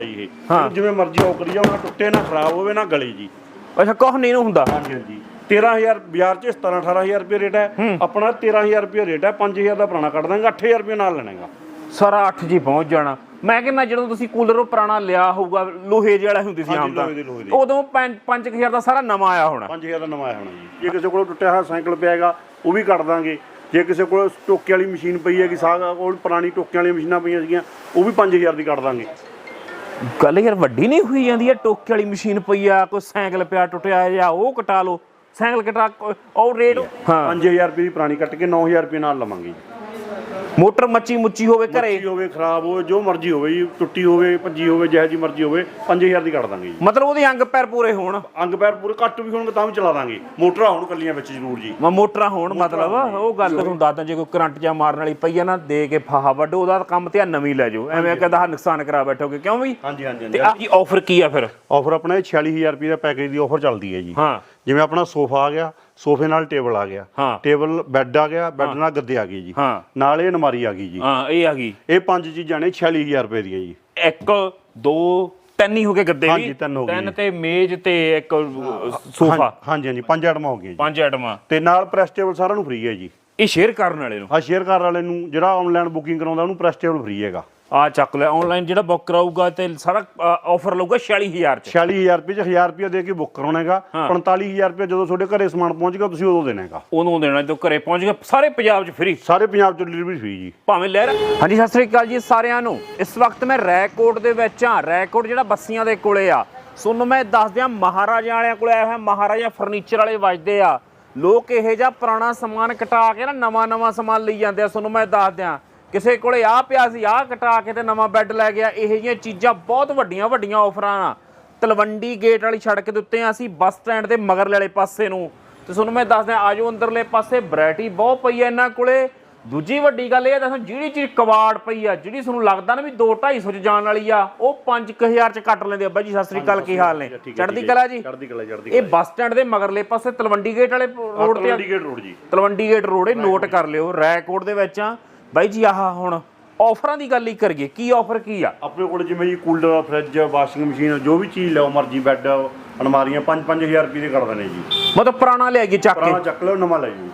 ਇਹ। ਹਾਂ। ਜਿਵੇਂ ਮਰਜ਼ੀ ਉਹ ਕਰੀ ਜਾਓ ਨਾ ਟੁੱਟੇ ਨਾ ਖਰਾਬ ਹੋਵੇ ਨਾ ਗਲੇ ਜੀ। ਅੱਛਾ ਕੁਛ ਨਹੀਂ ਨੂੰ ਹੁੰਦਾ। ਹਾਂਜੀ ਹਾਂਜੀ। 13000 ਬਾਜ਼ਾਰ 'ਚ 17 18000 ਰੁਪਏ ਰੇਟ ਹੈ। ਆਪਣਾ 13000 ਰੁਪਏ ਰੇਟ ਹੈ 5000 ਦਾ ਪੁਰਾਣਾ ਕੱਢ ਦਾਂਗੇ 8000 ਰੁਪਏ ਨਾਲ ਲੈਣਾਗਾ। ਸਾਰਾ 8 ਜੀ ਪਹੁੰਚ ਜਾਣਾ। ਮੈਂ ਕਹਿੰਦਾ ਜਦੋਂ ਤੁਸੀਂ ਕੂਲਰ ਉਹ ਪੁਰਾਣਾ ਲਿਆ ਹੋਊਗਾ ਲੋਹੇ ਜਿਹੇ ਵਾਲਾ ਹੁੰਦੀ ਸੀ ਹਾਂਜੀ, ਆਮ ਤਾਂ। ਲੋਹੇ ਦੇ, ਲੋਹੇ ਦੇ। ਉਦੋਂ 5000 ਦਾ ਸਾਰਾ ਨਵਾਂ ਆਇਆ ਹੋਣਾ। 5000 ਦਾ ਨਵਾਂ ਆਇਆ ਹੋਣਾ ਜੀ। ਜੇ ਕਿਸੇ ਕੋਲ ਟੁੱਟਿਆ ਹੋਇਆ ਸਾਈਕਲ ਪਿਆ ਹੈਗਾ ਉਹ ਵੀ ਕੱਢ ਦਾਂਗੇ। ਜੇ ਕਿਸੇ ਕੋਲ ਟੋਕੇ ਵਾਲੀ ਮਸ਼ੀਨ ਪਈ ਹੈਗੀ ਸਾਗ ਕੋਲ ਪੁਰਾਣੀ ਟੋਕਿਆਂ ਵਾਲੀਆਂ ਮਸ਼ੀਨਾਂ ਪਈਆਂ ਸੀਗੀਆਂ ਉਹ ਵੀ 5000 ਦੀ ਕੱਢ ਦਾਂਗੇ। ਗੱਲ ਯਾਰ ਵੱਡੀ ਨਹੀਂ ਹੋਈ ਜਾਂਦੀ ਹੈ ਟੋਕੇ ਵਾਲੀ ਮਸ਼ੀਨ ਪਈ ਆ ਕੋਈ ਸਾਈਕਲ ਪਿਆ ਟੁੱਟਿਆ ਜਾਂ ਉਹ ਕਟਾ ਲਓ। ਸਾਈਕਲ ਕਟਾ ਉਹ ਰੇਟ ਹਾਂ। 5000 ਰੁਪਏ ਦੀ ਪੁਰਾਣੀ ਕੱਟ ਕੇ 9000 ਰੁਪਏ ਨਾਲ ਲਵਾਂਗੇ ਜੀ। ਮੋਟਰ ਮੱਚੀ ਮੁੱਚੀ ਹੋਵੇ ਘਰੇ? ਮਰਜ਼ੀ ਹੋਵੇ ਖਰਾਬ ਹੋਵੇ ਜੋ ਮਰਜ਼ੀ ਹੋਵੇ ਜੀ ਟੁੱਟੀ ਹੋਵੇ ਭੱਜੀ ਹੋਵੇ ਜਿਹੋ ਜੀ ਮਰਜ਼ੀ ਹੋਵੇ 5000 ਦੀ ਕੱਢ ਦਾਂਗੇ ਜੀ। ਮਤਲਬ ਉਹਦੇ ਅੰਗ ਪੈਰ ਪੂਰੇ ਹੋਣ? ਅੰਗ ਪੈਰ ਪੂਰੇ ਘੱਟ ਵੀ ਹੋਣਗੇ ਤਾਂ ਵੀ ਚਲਾ ਦਾਂਗੇ। ਮੋਟਰਾਂ ਹੋਣ ਕੱਲੀਆਂ ਵਿੱਚ ਜ਼ਰੂਰ ਜੀ। ਮੈਂ ਮੋਟਰਾਂ ਹੋਣ ਮਤਲਬ ਉਹ ਗੱਲ ਤੁਹਾਨੂੰ ਦੱਸਦਾ ਜੇ ਕੋਈ ਕਰੰਟ ਜਾਂ ਮਾਰਨ ਵਾਲੀ ਪਈ ਆ ਨਾ ਦੇ ਕੇ ਫਾਹਾ ਵੱਢੋ ਉਹਦਾ ਕੰਮ ਤੇ ਨਵੀਂ ਲੈ ਜਾਓ। ਐਵੇਂ ਕਹਿੰਦਾ ਆਹ ਨੁਕਸਾਨ ਕਰਾ ਬੈਠੋਗੇ ਕਿਉਂ ਵੀ ਹਾਂਜੀ ਹਾਂਜੀ ਤੇ ਹਾਂਜੀ ਆ ਆਫਰ ਕੀ ਆ ਫਿਰ? ਆਫਰ ਆਪਣਾ ਇਹ 46000 ਰੁਪਏ ਦਾ ਪੈਕੇਜ ਦੀ ਆਫਰ ਚੱਲਦੀ ਹੈ ਜੀ। ਹਾਂ। ਜਿਵੇਂ ਆਪਣਾ ਸੋਫਾ ਆ ਗਿਆ ਸੋਫੇ ਨਾਲ ਟੇਬਲ ਆ ਗਿਆ। ਹਾਂ। ਟੇਬਲ ਬੈੱਡ ਆ ਗਿਆ ਬੈੱਡ ਨਾਲ ਗੱਦੇ ਆ ਗਏ ਜੀ। ਹਾਂ। ਨਾਲ ਇਹ ਅਲਮਾਰੀ ਆ ਗਈ ਜੀ। ਹਾਂ ਇਹ ਆ ਗਈ। ਇਹ ਪੰਜ ਚੀਜ਼ਾਂ ਨੇ 46000 ਰੁਪਏ ਦੀਆਂ ਜੀ। ਇੱਕ ਦੋ ਤਿੰਨ ਹੀ ਹੋ ਗਏ ਗੱਦੇ ਵੀ? ਤਿੰਨ ਹੋ ਤੇ ਮੇਜ਼ ਤੇ ਇੱਕ ਸੋਫਾ। ਹਾਂਜੀ ਹਾਂਜੀ ਪੰਜ ਆਈਟਮਾਂ ਹੋ ਗਈਆਂ ਜੀ। ਪੰਜ ਆਈਟਮਾਂ। ਤੇ ਨਾਲ ਪ੍ਰੈਸ ਟੇਬਲ ਸਾਰਿਆਂ ਨੂੰ ਫ੍ਰੀ ਹੈ ਜੀ। ਇਹ ਸ਼ੇਅਰ ਕਰਨ ਵਾਲੇ ਨੂੰ? ਆ ਸ਼ੇਅਰ ਕਾਰ ਵਾਲੇ ਨੂੰ ਜਿਹੜਾ ਆਨਲਾਈਨ ਬੁਕਿੰਗ ਕਰਾਉਂਦਾ ਉਹਨੂੰ ਪ੍ਰੈਸ ਟੇਬਲ ਫ੍ਰੀ ਹੈਗਾ। ਆ ਚੱਕ ਲੈ ਆਨਲਾਈਨ ਜਿਹੜਾ ਬੁੱਕ ਕਰਾਊਗਾ ਤੇ ਸਾਰਾ ਆਫਰ ਲਊਗਾ 46000 ਚ। 46000 ਰੁਪਏ ਚ 1000 ਰੁਪਏ ਦੇ ਕੇ ਬੁੱਕ ਕਰਾਉਣਾ ਹੈਗਾ। 45000 ਰੁਪਏ ਜਦੋਂ ਤੁਹਾਡੇ ਘਰੇ ਸਮਾਨ ਪਹੁੰਚ ਗਿਆ ਤੁਸੀਂ ਉਦੋਂ ਦੇਣਾ ਹੈਗਾ। ਉਹਨੂੰ ਦੇਣਾ ਜਦੋਂ ਘਰੇ ਪਹੁੰਚ ਗਿਆ ਸਾਰੇ ਪੰਜਾਬ ਚ ਫ੍ਰੀ ਸਾਰੇ ਪੰਜਾਬ ਚ ਡਿਲੀਵਰੀ ਫ੍ਰੀ ਜੀ। ਭਾਵੇਂ ਲਹਿਰ ਹਾਂਜੀ ਸਤਿ ਸ੍ਰੀ ਅਕਾਲ ਜੀ ਸਾਰਿਆਂ ਨੂੰ। ਇਸ ਵਕਤ ਮੈਂ ਰੈਕੋਟ ਦੇ ਵਿੱਚ ਆ ਰੈਕੋਟ ਜਿਹੜਾ ਬੱਸੀਆਂ ਦੇ ਕੋਲੇ ਆ। ਤੁਹਾਨੂੰ ਮੈਂ ਦੱਸ ਦਿਆਂ ਮਹਾਰਾਜਾ ਵਾਲਿਆਂ ਕੋਲੇ ਆਇਆ ਹੋਇਆ ਮਹਾਰਾਜਾ ਫਰਨੀਚਰ ਵਾਲੇ ਵੱਜਦੇ ਆ। ਲੋਕ ਇਹ ਜਿਹਾ ਪੁਰਾਣਾ ਸਮਾਨ ਕਟਾ ਕੇ ਨਾ ਨਵਾਂ ਨਵਾਂ ਸਮਾਨ ਲਈ ਜਾਂਦੇ ਆ। ਤੁਹਾਨੂੰ ਮੈਂ ਦੱਸ ਦਿਆਂ ਕਿਸੇ ਕੋਲੇ ਆ ਪਿਆ ਸੀ ਆ ਕਟਾ ਕੇ ਤੇ ਨਵਾਂ ਬੈੱਡ ਲੈ ਗਿਆ। ਇਹ ਜਿਹੀਆਂ ਚੀਜ਼ਾਂ ਬਹੁਤ ਵੱਡੀਆਂ ਵੱਡੀਆਂ ਆਫਰਾਂ ਆ। ਤਲਵੰਡੀ ਗੇਟ ਵਾਲੀ ਸੜਕ ਦੇ ਉੱਤੇ ਆ ਅਸੀਂ ਬੱਸ ਸਟੈਂਡ ਦੇ ਮਗਰਲੇ ਵਾਲੇ ਪਾਸੇ ਨੂੰ। ਤੇ ਤੁਹਾਨੂੰ ਮੈਂ ਦੱਸਦਾ ਆਜੋ ਅੰਦਰਲੇ ਪਾਸੇ ਵੈਰਾਈਟੀ ਬਹੁਤ ਪਈ ਆ ਇਹਨਾਂ ਕੋਲੇ। ਦੂਜੀ ਵੱਡੀ ਗੱਲ ਇਹ ਆ ਦੱਸੋ ਜਿਹੜੀ ਚੀਜ਼ ਕਵਾੜ ਪਈ ਆ ਜਿਹੜੀ ਤੁਹਾਨੂੰ ਲੱਗਦਾ ਨਾ ਵੀ 2 250 ਚ ਜਾਣ ਵਾਲੀ ਆ ਉਹ 5000 ਚ ਕੱਟ ਲੈਂਦੇ ਆ। ਬਾਈ ਜੀ ਸਤਿ ਸ੍ਰੀ ਅਕਾਲ ਕੀ ਹਾਲ ਨੇ? ਚੜ੍ਹਦੀ ਹੈ। ਕਲਾ ਜੀ? ਚੜ੍ਹਦੀ ਕਲਾ ਚੜ੍ਹਦੀ ਇਹ ਬੱਸ ਸਟੈਂਡ ਦੇ ਮਗਰਲੇ ਪਾਸੇ ਤਲਵੰਡੀ ਗੇਟ ਵਾਲੇ ਰੋਡ ਤੇ ਆ। ਇੰਡੀਕੇਟ ਰੋਡ ਜੀ। ਤਲਵੰਡੀ ਗੇਟ ਰੋਡ ਇਹ ਨੋਟ ਕਰ ਲਿਓ ਰੈਕੋਰਡ ਦੇ ਵਿੱਚ ਆ। ਬਾਈ ਜੀ ਆਹ ਹੁਣ ਆਫਰਾਂ ਦੀ ਗੱਲ ਹੀ ਕਰੀਏ ਕੀ ਆਫਰ ਕੀ ਆ? ਆਪਣੇ ਕੋਲ ਜਿਵੇਂ ਜੀ ਕੂਲਰ ਫ੍ਰਿਜ ਵਾਸ਼ਿੰਗ ਮਸ਼ੀਨ ਜੋ ਵੀ ਚੀਜ਼ ਲਓ ਮਰਜ਼ੀ ਬੈੱਡ ਅਲਮਾਰੀਆਂ 5-5000 ਰੁਪਏ ਦੇ ਕਰ ਦਿੰਦੇ ਜੀ। ਮਤਲਬ ਪੁਰਾਣਾ ਲੈ ਗਏ ਚੱਕ ਪੁਰਾਣਾ ਕੇ ਚੱਕ ਲਓ ਨਵਾਂ ਲੈ ਜਾਓ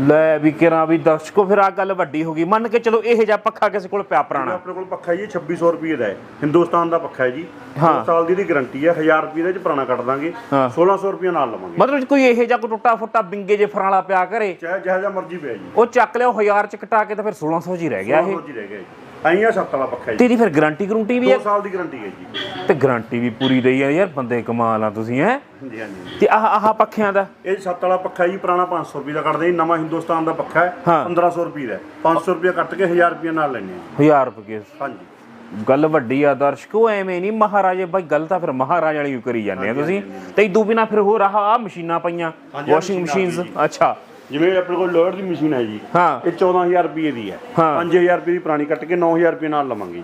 ਲੈ ਵੀ ਕਿਰਾਂ ਵੀ ਦਰਸ਼ਕੋ ਫਿਰ ਆ ਗੱਲ ਵੱਡੀ ਹੋ ਗਈ। ਮੰਨ ਕੇ ਚਲੋ ਇਹ ਜਿਹਾ ਪੱਖਾ ਕਿਸੇ ਕੋਲ ਪਿਆ ਪੁਰਾਣਾ। ਆਪਣੇ ਕੋਲ ਪੱਖਾ ਜੀ 2600 ਰੁਪਏ ਦਾ ਹੈ। ਹਿੰਦੁਸਤਾਨ ਦਾ ਪੱਖਾ ਹੈ ਜੀ। ਹਾਂ। 2 ਸਾਲ ਦੀ ਦੀ ਗਾਰੰਟੀ ਹੈ 1000 ਰੁਪਏ ਦੇ ਚ ਪੁਰਾਣਾ ਕੱਟ ਦਾਂਗੇ। ਹਾਂ। 1600 ਰੁਪਏ ਨਾਲ ਲਵਾਂਗੇ। ਮਤਲਬ ਕੋਈ ਇਹ ਜਿਹਾ ਕੋਈ ਟੁੱਟਾ ਫੁੱਟਾ ਬਿੰਗੇ ਜੇ ਫਰਾਲਾ ਪਿਆ ਕਰੇ ਚਾਹੇ ਜਿਹੋ ਜਿਹਾ ਮਰਜ਼ੀ ਪਿਆ ਜੀ। ਉਹ ਚੱਕ ਲਿਓ 1000 ਚ ਕਟਾ ਕੇ ਤਾਂ ਫਿਰ 1600 ਚ ਹੀ ਰਹਿ ਗਿਆ ਇਹ। ਜੀ ਰਹਿ ਗਿਆ ਜੀ। ਐਂ ਆ ਸੱਤ ਵਾਲਾ ਪੱਖਾ ਜੀ। ਤੇਰੀ ਫਿਰ ਗਾਰੰਟੀ ਗਰੰਟੀ ਵੀ 2 ਹੈ ਸਾਲ ਦੀ ਗਾਰੰਟੀ ਹੈ ਜੀ। ਤੇ ਗਾਰੰਟੀ ਵੀ ਪੂਰੀ ਰਹੀ ਆ ਯਾਰ ਬੰਦੇ ਕਮਾਲ ਆ ਤੁਸੀਂ ਹੈ? ਹਾਂਜੀ ਹਾਂਜੀ ਤੇ ਆਹ ਆਹ ਪੱਖਿਆਂ ਦਾ? ਇਹ ਸੱਤ ਵਾਲਾ ਪੱਖਾ ਜੀ ਪੁਰਾਣਾ 500 ਰੁਪਏ ਦਾ ਕੱਟਦੇ ਜੀ ਨਵਾਂ ਹਿੰਦੁਸਤਾਨ ਦਾ ਪੱਖਾ ਹੈ ਹਾਂ। 1500 ਰੁਪਏ ਦਾ ਹੈ। 500 ਰੁਪਏ ਕੱਟ ਕੇ 1000 ਰੁਪਏ ਨਾਲ ਲੈਣੇ ਆ 1000 ਰੁਪਏ। ਹਾਂਜੀ। ਗੱਲ ਵੱਡੀ ਆ ਦਰਸ਼ਕੋ ਐਵੇਂ ਨਹੀਂ ਮਹਾਰਾਜੇ ਬਾਈ ਗੱਲ ਤਾਂ ਫਿਰ ਮਹਾਰਾਜ ਵਾਲੀ ਓ ਕਰੀ ਜਾਂਦੇ ਆ ਤੁਸੀਂ। ਤੇ ਇਦੋਂ ਬਿਨਾ ਫਿਰ ਹੋਰ ਆਹ ਆਹ ਮਸ਼ੀਨਾਂ ਪਈਆਂ ਹਾਂਜੀ, ਵਾਸ਼ਿੰਗ ਮਸ਼ੀਨਾਂ ਮਸ਼ੀਨਸ ਅੱਛਾ। ਜਿਵੇਂ ਆਪਣੇ ਕੋਲ ਲੋਅਰ ਦੀ ਮਸ਼ੀਨ ਹੈ ਜੀ ਹਾਂ। ਇਹ 14000 ਰੁਪਏ ਦੀ ਹੈ। ਹਾਂ। 5000 ਰੁਪਏ ਦੀ ਪੁਰਾਣੀ ਕੱਟ ਕੇ 9000 ਰੁਪਏ ਨਾਲ ਲਵਾਂਗੇ ਜੀ।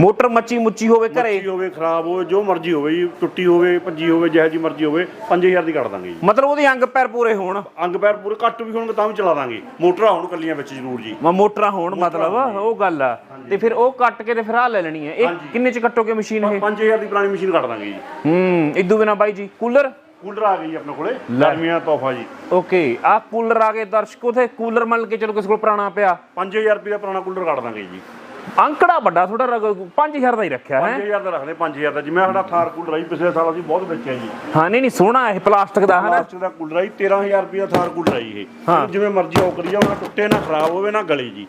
ਮੋਟਰ ਮੱਚੀ ਮੁੱਚੀ ਹੋਵੇ ਘਰੇ? ਮਰਜ਼ੀ ਹੋਵੇ ਖਰਾਬ ਹੋਵੇ ਜੋ ਮਰਜ਼ੀ ਹੋਵੇ ਜੀ ਟੁੱਟੀ ਹੋਵੇ ਭੱਜੀ ਹੋਵੇ ਜਿਹੋ ਜੀ ਮਰਜ਼ੀ ਹੋਵੇ 5000 ਦੀ ਕੱਢ ਦਾਂਗੇ ਜੀ। ਮਤਲਬ ਉਹਦੇ ਅੰਗ ਪੈਰ ਪੂਰੇ ਹੋਣ? ਅੰਗ ਪੈਰ ਪੂਰੇ ਘੱਟ ਵੀ ਹੋਣਗੇ ਤਾਂ ਵੀ ਚਲਾ ਦਾਂਗੇ। ਮੋਟਰਾਂ ਹੋਣ ਕੱਲੀਆਂ ਵਿੱਚ ਜ਼ਰੂਰ ਜੀ। ਮੈਂ ਮੋਟਰਾਂ ਹੋਣ ਮਤਲਬ ਉਹ ਗੱਲ ਆ। ਤੇ ਫਿਰ ਉਹ ਕੱਟ ਕੇ ਤੇ ਫਿਰ ਆ ਲੈ ਲੈਣੀ ਹੈ। ਇਹ ਕਿੰਨੇ ਚ ਕੱਟੋਗੇ ਮਸ਼ੀਨ ਇਹ? 5000 ਦੀ ਪੁਰਾਣੀ ਮਸ਼ੀਨ ਕੱਢ ਦਾਂਗੇ ਜੀ। ਹੂੰ ਇਦੋਂ ਬਿਨਾ ਬਾਈ ਜੀ ਕੂਲਰ? ਕੂਲਰ ਆ ਗਈ ਆਪਣੇ ਕੋਲੇ ਗਰਮੀਆਂ ਤੋਹਫਾ ਜੀ। ਓਕੇ ਆ ਕੂਲਰ ਆ ਗਏ ਦਰਸ਼ਕੋ ਤੇ ਕੂਲਰ ਮੰਨ ਕੇ ਚਲੋ ਕਿਸੇ ਕੋਲ ਪੁਰਾਣਾ ਪਿਆ। 5000 ਰੁਪਏ ਦਾ ਪੁਰਾਣਾ ਕੂਲਰ ਕੱਢ ਦਾਂਗੇ ਜੀ। ਅੰਕੜਾ ਵੱਡਾ ਥੋੜਾ 5000 ਦਾ ਹੀ ਰੱਖਿਆ ਹੈ? 5000 ਦਾ ਰੱਖਦੇ 5000 ਦਾ। ਜਿਵੇਂ ਸਾਡਾ ਥਾਰ ਕੂਲਰ ਆਈ ਪਿਛਲੇ ਸਾਲ ਅਸੀਂ ਬਹੁਤ ਵੇਚਿਆ ਜੀ। ਹਾਂ ਨਹੀਂ ਨਹੀਂ ਸੋਹਣਾ ਇਹ ਪਲਾਸਟਿਕ ਦਾ ਹੈ ਨਾ ਪਲਾਸਟਿਕ ਦਾ ਕੂਲਰ ਆਈ 13000 ਰੁਪਏ ਦਾ ਥਾਰ ਕੂਲਰ ਇਹ। ਹਾਂ। ਇਹਨੂੰ ਜਿਵੇਂ ਮਰਜ਼ੀ ਉਹ ਕਰੀ ਜਾਓ ਨਾ ਟੁੱਟੇ ਨਾ ਖਰਾਬ ਹੋਵੇ ਨਾ ਗਲੇ ਜੀ।